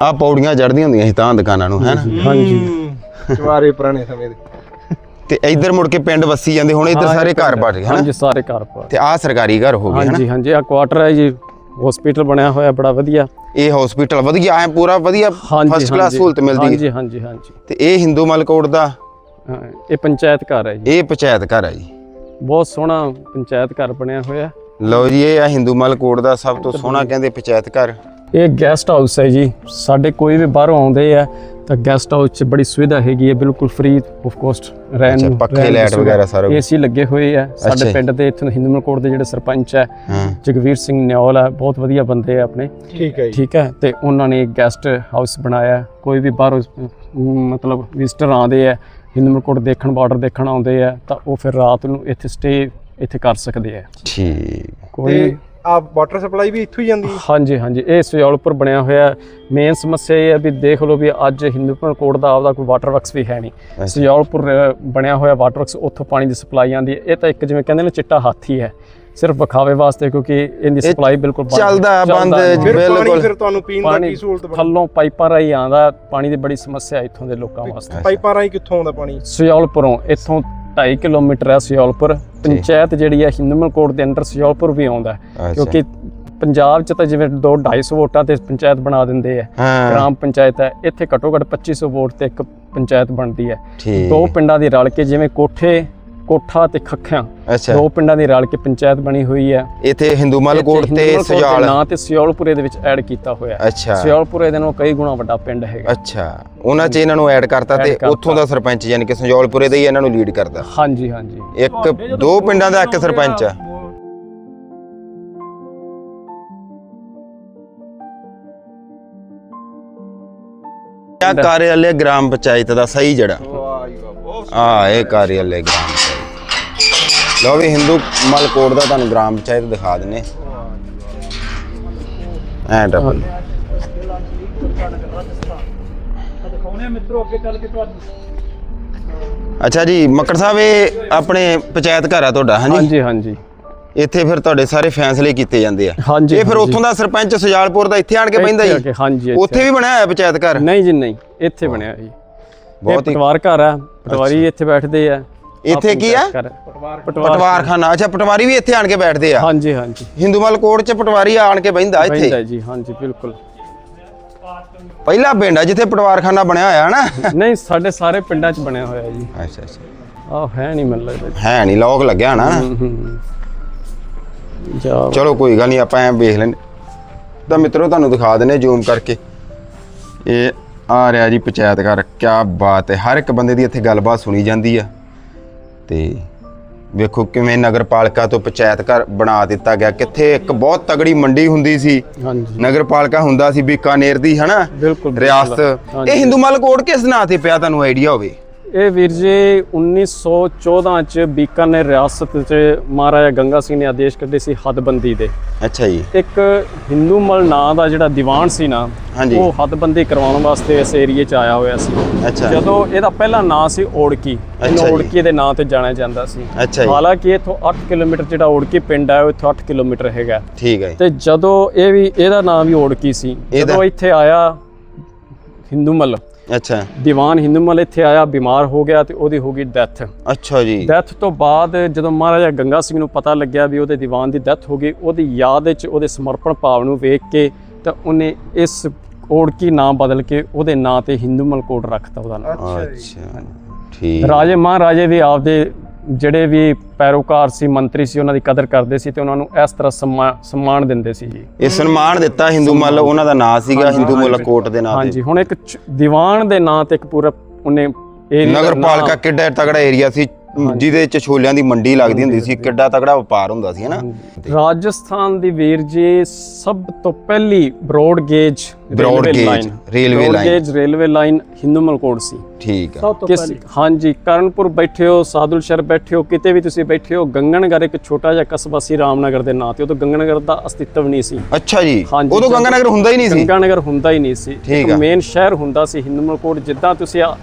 Speaker 3: ਆ ਪੌੜੀਆਂ ਚੜਦੀਆਂ ਹੁੰਦੀਆਂ ਸੀ ਤਾਂ ਦੁਕਾਨਾਂ ਨੂੰ ਹੈ ਨਾ?
Speaker 2: ਹਾਂਜੀ।
Speaker 5: ਚਵਾਰੇ ਪੁਰਾਣੇ ਸਮੇਂ ਦੇ।
Speaker 3: ਤੇ ਇੱਧਰ ਮੁੜ ਕੇ ਪਿੰਡ ਵਸੀ ਜਾਂਦੇ ਹੁਣ ਇੱਧਰ ਸਾਰੇ ਘਰ ਪੜ ਗਏ ਹਨਾ
Speaker 2: ਹਾਂਜੀ ਸਾਰੇ ਘਰ ਪਰ
Speaker 3: ਤੇ ਆ ਸਰਕਾਰੀ ਘਰ ਹੋ ਗਏ ਹਨਾ
Speaker 2: ਹਾਂਜੀ ਹਾਂਜੀ ਆ ਕੁਆਟਰ ਹੈ ਜੀ ਹਸਪੀਟਲ ਬਣਿਆ ਹੋਇਆ ਬੜਾ ਵਧੀਆ।
Speaker 3: ਇਹ ਹਸਪੀਟਲ ਵਧੀਆ ਐ ਪੂਰਾ ਵਧੀਆ
Speaker 2: ਹਾਂਜੀ
Speaker 3: ਫਸਟ ਕਲਾਸ
Speaker 2: ਹਾਂਜੀ।
Speaker 3: ਸਹੂਲਤ ਮਿਲਦੀ ਹੈ।
Speaker 2: ਹਾਂਜੀ ਹਾਂਜੀ ਹਾਂਜੀ।
Speaker 3: ਤੇ ਇਹ ਹਿੰਦੂ ਮਲਕੋਟ ਦਾ?
Speaker 2: ਹਾਂ, ਇਹ ਪੰਚਾਇਤ ਘਰ ਹੈ ਜੀ।
Speaker 3: ਇਹ ਪੰਚਾਇਤ ਘਰ ਹੈ ਜੀ।
Speaker 2: ਬਹੁਤ ਸੋਹਣਾ ਪੰਚਾਇਤ ਘਰ ਬਣਿਆ ਹੋਇਆ।
Speaker 3: ਲਓ ਜੀ ਇਹ ਆ ਹਿੰਦੂ ਮਲਕੋਟ ਦਾ ਸਭ ਤੋਂ ਸੋਹਣਾ ਕਹਿੰਦੇ ਪੰਚਾਇਤ ਘਰ।
Speaker 2: ਇਹ ਗੈਸਟ ਹਾਊਸ ਹੈ ਜੀ। ਸਾਡੇ ਕੋਈ ਵੀ ਬਾਹਰੋਂ ਆਉਂਦੇ ਆ ਤਾਂ ਗੈਸਟ ਹਾਊਸ 'ਚ ਬੜੀ ਸੁਵਿਧਾ ਹੈਗੀ ਹੈ ਬਿਲਕੁਲ ਫ੍ਰੀ ਆਫ ਕੋਸਟ ਰਹਿਣ ਨੂੰ
Speaker 3: ਪੱਖੇ, ਲਾਈਟ ਵਗੈਰਾ ਸਾਰਾ।
Speaker 2: ਏਸੀ ਲੱਗੇ ਹੋਏ ਆ। ਸਾਡੇ। ਪਿੰਡ ਦੇ ਇੱਥੋਂ ਹਿੰਦੂ ਕੋਟ ਦੇ ਜਿਹੜੇ ਸਰਪੰਚ ਹੈ। ਜਗਵੀਰ ਸਿੰਘ ਨਿਓਲ ਹੈ ਬਹੁਤ ਵਧੀਆ ਬੰਦੇ ਆ ਆਪਣੇ।
Speaker 5: ਠੀਕ ਹੈ ਜੀ।
Speaker 2: ਠੀਕ ਹੈ ਤੇ ਉਹਨਾਂ ਨੇ ਗੈਸਟ ਹਾਊਸ ਬਣਾਇਆ। ਕੋਈ ਵੀ ਬਾਹਰੋਂ ਮਤਲਬ ਵਿਜ਼ਟਰ ਆਉਂਦੇ ਆ ਹਿੰਦੂ ਕੋਟ ਦੇਖਣ ਬਾਰਡਰ ਦੇਖਣ ਆਉਂਦੇ ਆ ਤਾਂ ਉਹ ਫਿਰ ਰਾਤ ਨੂੰ ਇੱਥੇ ਸਟੇ ਇੱਥੇ ਕਰ ਸਕਦੇ ਆ।
Speaker 3: ਠੀਕ।
Speaker 2: ਕੋਈ
Speaker 5: ਆ ਵਾਟਰ ਸਪਲਾਈ ਵੀ ਇੱਥੋਂ ਹੀ ਜਾਂਦੀ ਹੈ।
Speaker 2: ਹਾਂਜੀ ਹਾਂਜੀ। ਇਹ ਸਿਓਲਪੁਰ ਬਣਿਆ ਹੋਇਆ ਮੇਨ ਸਮੱਸਿਆ ਇਹ ਹੈ ਵੀ ਦੇਖ ਲਓ ਵੀ ਅੱਜ ਹਿੰਦੂਪੁਰ ਕੋਟ ਦਾ ਆਪਦਾ ਕੋਈ ਵਾਟਰ ਵਰਕਸ ਵੀ ਹੈ ਨਹੀਂ। ਸਿਓਲਪੁਰ ਅ, ਬਣਿਆ ਹੋਇਆ ਵਾਟਰ ਵਰਕਸ ਉੱਥੋਂ ਪਾਣੀ ਦੀ ਸਪਲਾਈ ਆਉਂਦੀ ਹੈ। ਇਹ ਤਾਂ ਇੱਕ ਜਿਵੇਂ ਕਹਿੰਦੇ ਨੇ ਚਿੱਟਾ ਹਾਥੀ ਹੈ। ਸਿਰਫ ਵਿਖਾਵੇ ਵਾਸਤੇ ਕਿਉਂਕਿ ਇਹਦੀ ਸਪਲਾਈ ਬਿਲਕੁਲ ਬੰਦ-
Speaker 3: ਚੱਲਦਾ, ਬੰਦ, ਬਿਲਕੁਲ।
Speaker 5: ਫਿਰ ਤੁਹਾਨੂੰ ਪੀਣ ਦਾ ਕੀ ਸਹੂਲਤ ਬਣੀ?
Speaker 2: ਥੱਲੋਂ ਪਾਈਪਾਂ ਰਾਹੀਂ ਆਉਂਦਾ ਪਾਣੀ ਦੀ ਬੜੀ ਸਮੱਸਿਆ ਇੱਥੋਂ ਦੇ ਲੋਕਾਂ ਵਾਸਤੇ।
Speaker 5: ਪਾਈਪਾਂ ਰਾਹੀਂ ਕਿੱਥੋਂ ਆਉਂਦਾ ਪਾਣੀ?
Speaker 2: ਸਿਓਲਪੁਰੋਂ ਇੱਥੋਂ 2.5 ਕਿਲੋਮੀਟਰ ਹੈ ਸਿਓਲਪੁਰ। ਪੰਚਾਇਤ ਜਿਹੜੀ ਹੈ ਹਿੰਦੂਮਲ ਕੋਟ ਦੇ ਅੰਡਰ ਸਿਓਲਪੁਰ ਵੀ ਆਉਂਦਾ। ਕਿਉਂਕਿ ਪੰਜਾਬ 'ਚ ਤਾਂ ਜਿਵੇਂ 2 250 ਵੋਟਾਂ ਤੇ ਪੰਚਾਇਤ ਬਣਾ ਦਿੰਦੇ ਆ। ਗ੍ਰਾਮ ਪੰਚਾਇਤ ਹੈ ਇੱਥੇ ਘੱਟੋ ਘੱਟ 2500 ਵੋਟ ਤੇ ਇੱਕ ਪੰਚਾਇਤ ਬਣਦੀ ਹੈ। ਦੋ ਪਿੰਡਾਂ ਦੀ ਰਲ ਕੇ ਜਿਵੇਂ ਕੋਠੇ ਕੋਠਾ ਤੇ ਖੱਖਾਂ
Speaker 3: ਅੱਛਾ।
Speaker 2: ਦੋ ਪਿੰਡਾਂ ਦੀ ਰਲ ਕੇ ਪੰਚਾਇਤ ਬਣੀ ਹੋਈ ਹੈ।
Speaker 3: ਇੱਥੇ
Speaker 2: ਹਿੰਦੂਮਲਕੋਟ
Speaker 3: ਤੇ ਸਿਆਲ।
Speaker 2: ਨਾਂ ਤੇ ਸਿਆਲਪੁਰੇ ਦੇ ਵਿੱਚ ਐਡ ਕੀਤਾ ਹੋਇਆ।
Speaker 3: ਅੱਛਾ।
Speaker 2: ਸਿਆਲਪੁਰੇ ਦੇ ਨਾਲ ਕਈ ਗੁਣਾ ਵੱਡਾ ਪਿੰਡ ਹੈਗਾ।
Speaker 3: ਅੱਛਾ। ਉਹਨਾਂ 'ਚ ਇਹਨਾਂ ਨੂੰ ਐਡ ਕਰਤਾ ਤੇ ਉੱਥੋਂ ਦਾ ਸਰਪੰਚ ਯਾਨੀ ਕਿ ਸਿਆਲਪੁਰੇ ਦਾ ਹੀ ਇਹਨਾਂ ਨੂੰ ਲੀਡ ਕਰਦਾ।
Speaker 2: ਹਾਂਜੀ ਹਾਂਜੀ।
Speaker 3: ਇੱਕ ਦੋ ਪਿੰਡਾਂ ਦਾ ਇੱਕ ਸਰਪੰਚ ਆ। ਕਾਰਿਆਲੇ ਗ੍ਰਾਮ ਪੰਚਾਇਤ ਦਾ ਸਹੀ ਜਿਹੜਾ। ਆ ਇਹ ਕਾਰਿਆਲੇ ਗ੍ਰਾਮ ਪੰਚਾਇਤ ਲਓ ਵੀ ਹਿੰਦੂ ਮਲ ਕੋਟ ਦਾ ਤੁਹਾਨੂੰ ਗ੍ਰਾਮ ਪੰਚਾਇਤ ਦਿਖਾ ਦਿੰਨੇ। ਐ ਡਬਲ
Speaker 1: ਦਿਖਾਉਣੇ ਆ ਮਿੱਤਰੋ ਅੱਗੇ ਚੱਲ ਕੇ ਤੁਹਾਨੂੰ
Speaker 3: ਅੱਛਾ ਜੀ ਮੱਕੜ ਸਾਹਿਬ ਇਹ ਆਪਣੇ ਪੰਚਾਇਤ ਘਰ ਆ ਤੁਹਾਡਾ ਹਾਂਜੀ?
Speaker 2: ਹਾਂਜੀ ਹਾਂਜੀ।
Speaker 3: ਇੱਥੇ ਫਿਰ ਤੁਹਾਡੇ ਸਾਰੇ ਫੈਸਲੇ ਕੀਤੇ ਜਾਂਦੇ ਆ। ਇਹ ਫਿਰ। ਉੱਥੋਂ ਦਾ ਸਰਪੰਚ ਸੁਜਾਲਪੁਰ ਦਾ ਇੱਥੇ ਆਣ ਕੇ
Speaker 2: ਆ
Speaker 3: ਜੀ ਉੱਥੇ ਵੀ ਬਣਿਆ ਹੋਇਆ ਪੰਚਾਇਤ ਘਰ?
Speaker 2: ਨਹੀਂ ਜੀ ਨਹੀਂ ਇੱਥੇ ਬਣਿਆ ਜੀ।
Speaker 3: ਬਹੁਤ ਹੀ-
Speaker 2: ਪਟਵਾਰ ਘਰ ਆ ਪਟਵਾਰੀ ਇੱਥੇ ਬੈਠਦੇ ਆ।
Speaker 3: ਇੱਥੇ ਕੀ ਆ? ਪਟਵਾਰਖਾਨਾ। ਅੱਛਾ ਪਟਵਾਰੀ ਵੀ ਇੱਥੇ ਆਣ ਕੇ ਬੈਠਦੇ ਆ?
Speaker 2: ਹਾਂਜੀ ਹਾਂਜੀ।
Speaker 3: ਹਿੰਦੂਮਲ ਕੋਟ ਚ ਪਟਵਾਰੀ ਆਣ ਕੇ ਬਹਿੰਦਾ ਇੱਥੇ?
Speaker 2: ਬੈਠਦਾ ਜੀ ਹਾਂਜੀ ਬਿਲਕੁਲ।
Speaker 3: ਪਹਿਲਾ ਪਿੰਡ ਆ ਜਿੱਥੇ ਪਟਵਾਰਖਾਨਾ ਬਣਿਆ ਹੋਇਆ ਨਾ
Speaker 2: ਨਹੀਂ ਸਾਡੇ ਸਾਰੇ ਪਿੰਡਾਂ 'ਚ ਬਣਿਆ ਹੋਇਆ ਜੀ।
Speaker 3: ਅੱਛਾ ਅੱਛਾ।
Speaker 2: ਆਹ ਹੈ ਨਹੀਂ ਮੈਨੂੰ ਲੱਗਦਾ।
Speaker 3: ਹੈ ਨਹੀਂ ਲੋਕ ਲੱਗਿਆ ਨਾ। ਚਲੋ ਕੋਈ ਗੱਲ ਨਹੀਂ ਆਪਾਂ ਐ ਵੇਖ ਲੈਂਦੇ। ਤਾਂ ਮਿੱਤਰੋ ਤੁਹਾਨੂੰ ਦਿਖਾ ਦਿੰਨੇ ਜ਼ੂਮ ਕਰਕੇ। ਇਹ ਆ ਰਿਹਾ ਜੀ ਪੰਚਾਇਤ ਘਰ ਕੀ ਬਾਤ ਹੈ। ਹਰ ਇੱਕ ਬੰਦੇ ਦੀ ਇੱਥੇ ਗੱਲਬਾਤ ਸੁਣੀ ਜਾਂਦੀ ਆ। ਤੇ ਵੇਖੋ ਕਿਵੇਂ ਨਗਰਪਾਲਿਕਾ ਤੋਂ ਪੰਚਾਇਤ ਘਰ ਬਣਾ ਦਿੱਤਾ ਗਿਆ। ਕਿੱਥੇ ਇੱਕ ਬਹੁਤ ਤਗੜੀ ਮੰਡੀ ਹੁੰਦੀ ਸੀ।
Speaker 2: ਹਾਂਜੀ।
Speaker 3: ਨਗਰਪਾਲਿਕਾ ਹੁੰਦਾ ਸੀ ਬੀਕਾਨੇਰ ਦੀ ਹਨਾ?
Speaker 2: ਬਿਲਕੁਲ, ਬਿਲਕੁਲ।
Speaker 3: ਰਿਆਸਤ। ਇਹ ਹਿੰਦੂਮਲ ਕੋਡ ਕਿਸ ਨਾਂ ਤੇ ਪਿਆ? ਤੁਹਾਨੂੰ ਆਈਡੀਆ ਹੋਵੇ।
Speaker 2: ਇਹ ਵੀਰ ਜੀ 1914 ਚ ਬੀਕਾਨੇਰ ਰਿਆਸਤ ਚ ਮਹਾਰਾਜਾ ਗੰਗਾ ਸਿੰਘ ਨੇ ਆਦੇਸ਼ ਕੱਢੇ ਸੀ ਹੱਦਬੰਦੀ ਦੇ।
Speaker 3: ਅੱਛਾ ਜੀ।
Speaker 2: ਇੱਕ ਹਿੰਦੂਮਲ ਨਾਂ ਦਾ ਜਿਹੜਾ ਦੀਵਾਨ ਸੀ ਨਾ। ਉਹ ਹੱਦਬੰਦੀ ਕਰਵਾਉਣ ਵਾਸਤੇ ਇਸ ਏਰੀਏ 'ਚ ਆਇਆ ਹੋਇਆ ਸੀ।
Speaker 3: ਅੱਛਾ।
Speaker 2: ਜਦੋਂ ਇਹਦਾ ਪਹਿਲਾ ਨਾਂ ਸੀ ਓੜਕੀ ਇਹਨੂੰ। ਓੜਕੀ ਦੇ ਨਾਂ ਤੇ ਜਾਣਿਆ ਜਾਂਦਾ ਸੀ। ਹਾਲਾਂਕਿ ਇੱਥੋਂ 8 ਕਿਲੋਮੀਟਰ ਜਿਹੜਾ ਓੜਕੀ ਪਿੰਡ ਹੈ ਉਹ ਇੱਥੋਂ 8 ਕਿਲੋਮੀਟਰ ਹੈਗਾ।
Speaker 3: ਠੀਕ ਹੈ।
Speaker 2: ਤੇ ਜਦੋਂ ਇਹ ਵੀ ਇਹਦਾ ਨਾਮ ਵੀ ਓੜਕੀ ਸੀ ਜਦੋਂ ਇੱਥੇ ਆਇਆ ਹਿੰਦੂਮਲ
Speaker 3: ਅੱਛਾ।
Speaker 2: ਦੀਵਾਨ ਹਿੰਦੂਮਲ ਇੱਥੇ ਆਇਆ ਬਿਮਾਰ ਹੋ ਗਿਆ ਤੇ ਉਹਦੀ ਹੋ ਗਈ ਡੈਥ।
Speaker 3: ਅੱਛਾ ਜੀ।
Speaker 2: ਡੈਥ ਤੋਂ ਬਾਅਦ ਜਦੋਂ ਮਹਾਰਾਜਾ ਗੰਗਾ ਸਿੰਘ ਨੂੰ ਪਤਾ ਲੱਗਿਆ ਵੀ ਉਹਦੇ ਦੀਵਾਨ ਦੀ ਡੈਥ ਹੋ ਗਈ ਉਹਦੀ ਯਾਦ ਵਿੱਚ ਉਹਦੇ ਸਮਰਪਣ ਭਾਵ ਨੂੰ ਵੇਖ ਕੇ ਤਾਂ ਉਹਨੇ ਇਸ ਓੜਕੀ ਨਾਮ ਬਦਲ ਕੇ ਉਹਦੇ ਨਾਂ ਤੇ ਹਿੰਦੂਮਲ ਕੋਟ ਰੱਖਤਾ ਉਹਦਾ ਨਾਮ
Speaker 3: ਅੱਛਾ। ਠੀਕ।
Speaker 2: ਰਾਜੇ ਮਹਾਰਾਜੇ ਵੀ ਆਪਦੇ ਜਿਹੜੇ ਵੀ ਪੈਰੋਕਾਰ ਸੀ ਮੰਤਰੀ ਸੀ ਉਹਨਾਂ ਦੀ ਕਦਰ ਕਰਦੇ ਸੀ ਤੇ ਉਹਨਾਂ ਨੂੰ ਇਸ ਤਰ੍ਹਾਂ ਸਨਮਾਨ ਦਿੰਦੇ ਸੀ ਜੀ।
Speaker 3: ਇਹ ਸਨਮਾਨ ਦਿੱਤਾ ਹਿੰਦੂ ਮੱਲ ਉਹਨਾਂ ਦਾ ਨਾਂ ਸੀਗਾ ਹਿੰਦੂ ਮੁੱਲ ਕੋਟ ਦੇ ਨਾਂ ਤੇ।
Speaker 2: ਹਾਂਜੀ ਹੁਣ ਇੱਕ ਦੀਵਾਨ ਦੇ ਨਾਂ ਤੇ ਇੱਕ ਪੂਰਾ ਉਹਨੇ ਇਹ
Speaker 3: ਨਗਰਪਾਲਿਕਾ ਕਿੱਡਾ ਤਗੜਾ ਏਰੀਆ ਸੀ ਜਿਹਦੇ ਚ ਛੋਲਿਆਂ ਦੀ ਮੰਡੀ ਲੱਗਦੀ ਹੁੰਦੀ ਸੀ ਕਿੱਡਾ ਤਗੜਾ ਵਪਾਰ ਹੁੰਦਾ ਸੀ ਹਨਾ?
Speaker 2: ਰਾਜਸਥਾਨ ਦੀ ਵੀਰ ਜੀ ਸਭ ਤੋਂ ਪਹਿਲੀ broad gauge
Speaker 3: railway line।
Speaker 2: Gauge railway line. Hindumal Kot ਸੀ।
Speaker 3: ਠੀਕ ਆ।
Speaker 1: ਸਭ ਤੋਂ
Speaker 2: ਕਿਸ
Speaker 1: ਪਹਿਲੀ।
Speaker 2: ਹਾਂਜੀ ਕਰਨਪੁਰ ਬੈਠੇ ਹੋ ਸਾਦੁਲ ਸ਼ਹਿਰ ਬੈਠੇ ਹੋ ਕਿਤੇ ਵੀ ਤੁਸੀਂ ਬੈਠੇ ਹੋ ਗੰਗਨਗਰ ਇੱਕ ਛੋਟਾ ਜਿਹਾ ਕਸਬਾ ਸੀ ਰਾਮਨਗਰ ਦੇ ਨਾਂ ਤੇ ਉਦੋਂ ਗੰਗਨਗਰ ਦਾ ਅਸਤਿਤਵ ਨਹੀਂ ਸੀ।
Speaker 3: ਅੱਛਾ ਜੀ। ਉਦੋਂ ਗੰਗਾਨਗਰ ਹੁੰਦਾ ਹੀ ਨਹੀਂ ਸੀ।
Speaker 2: ਗੰਗਾਨਗਰ ਹੁੰਦਾ ਹੀ ਨਹੀਂ ਸੀ।
Speaker 3: ਠੀਕ ਆ।
Speaker 2: ਮੇਨ ਸ਼ਹਿਰ ਹੁੰਦਾ ਸੀ ਹਿੰਦੂਮਲ ਕੋਟ ਜਿੱਦਾਂ ਤੁਸੀਂ ਆ-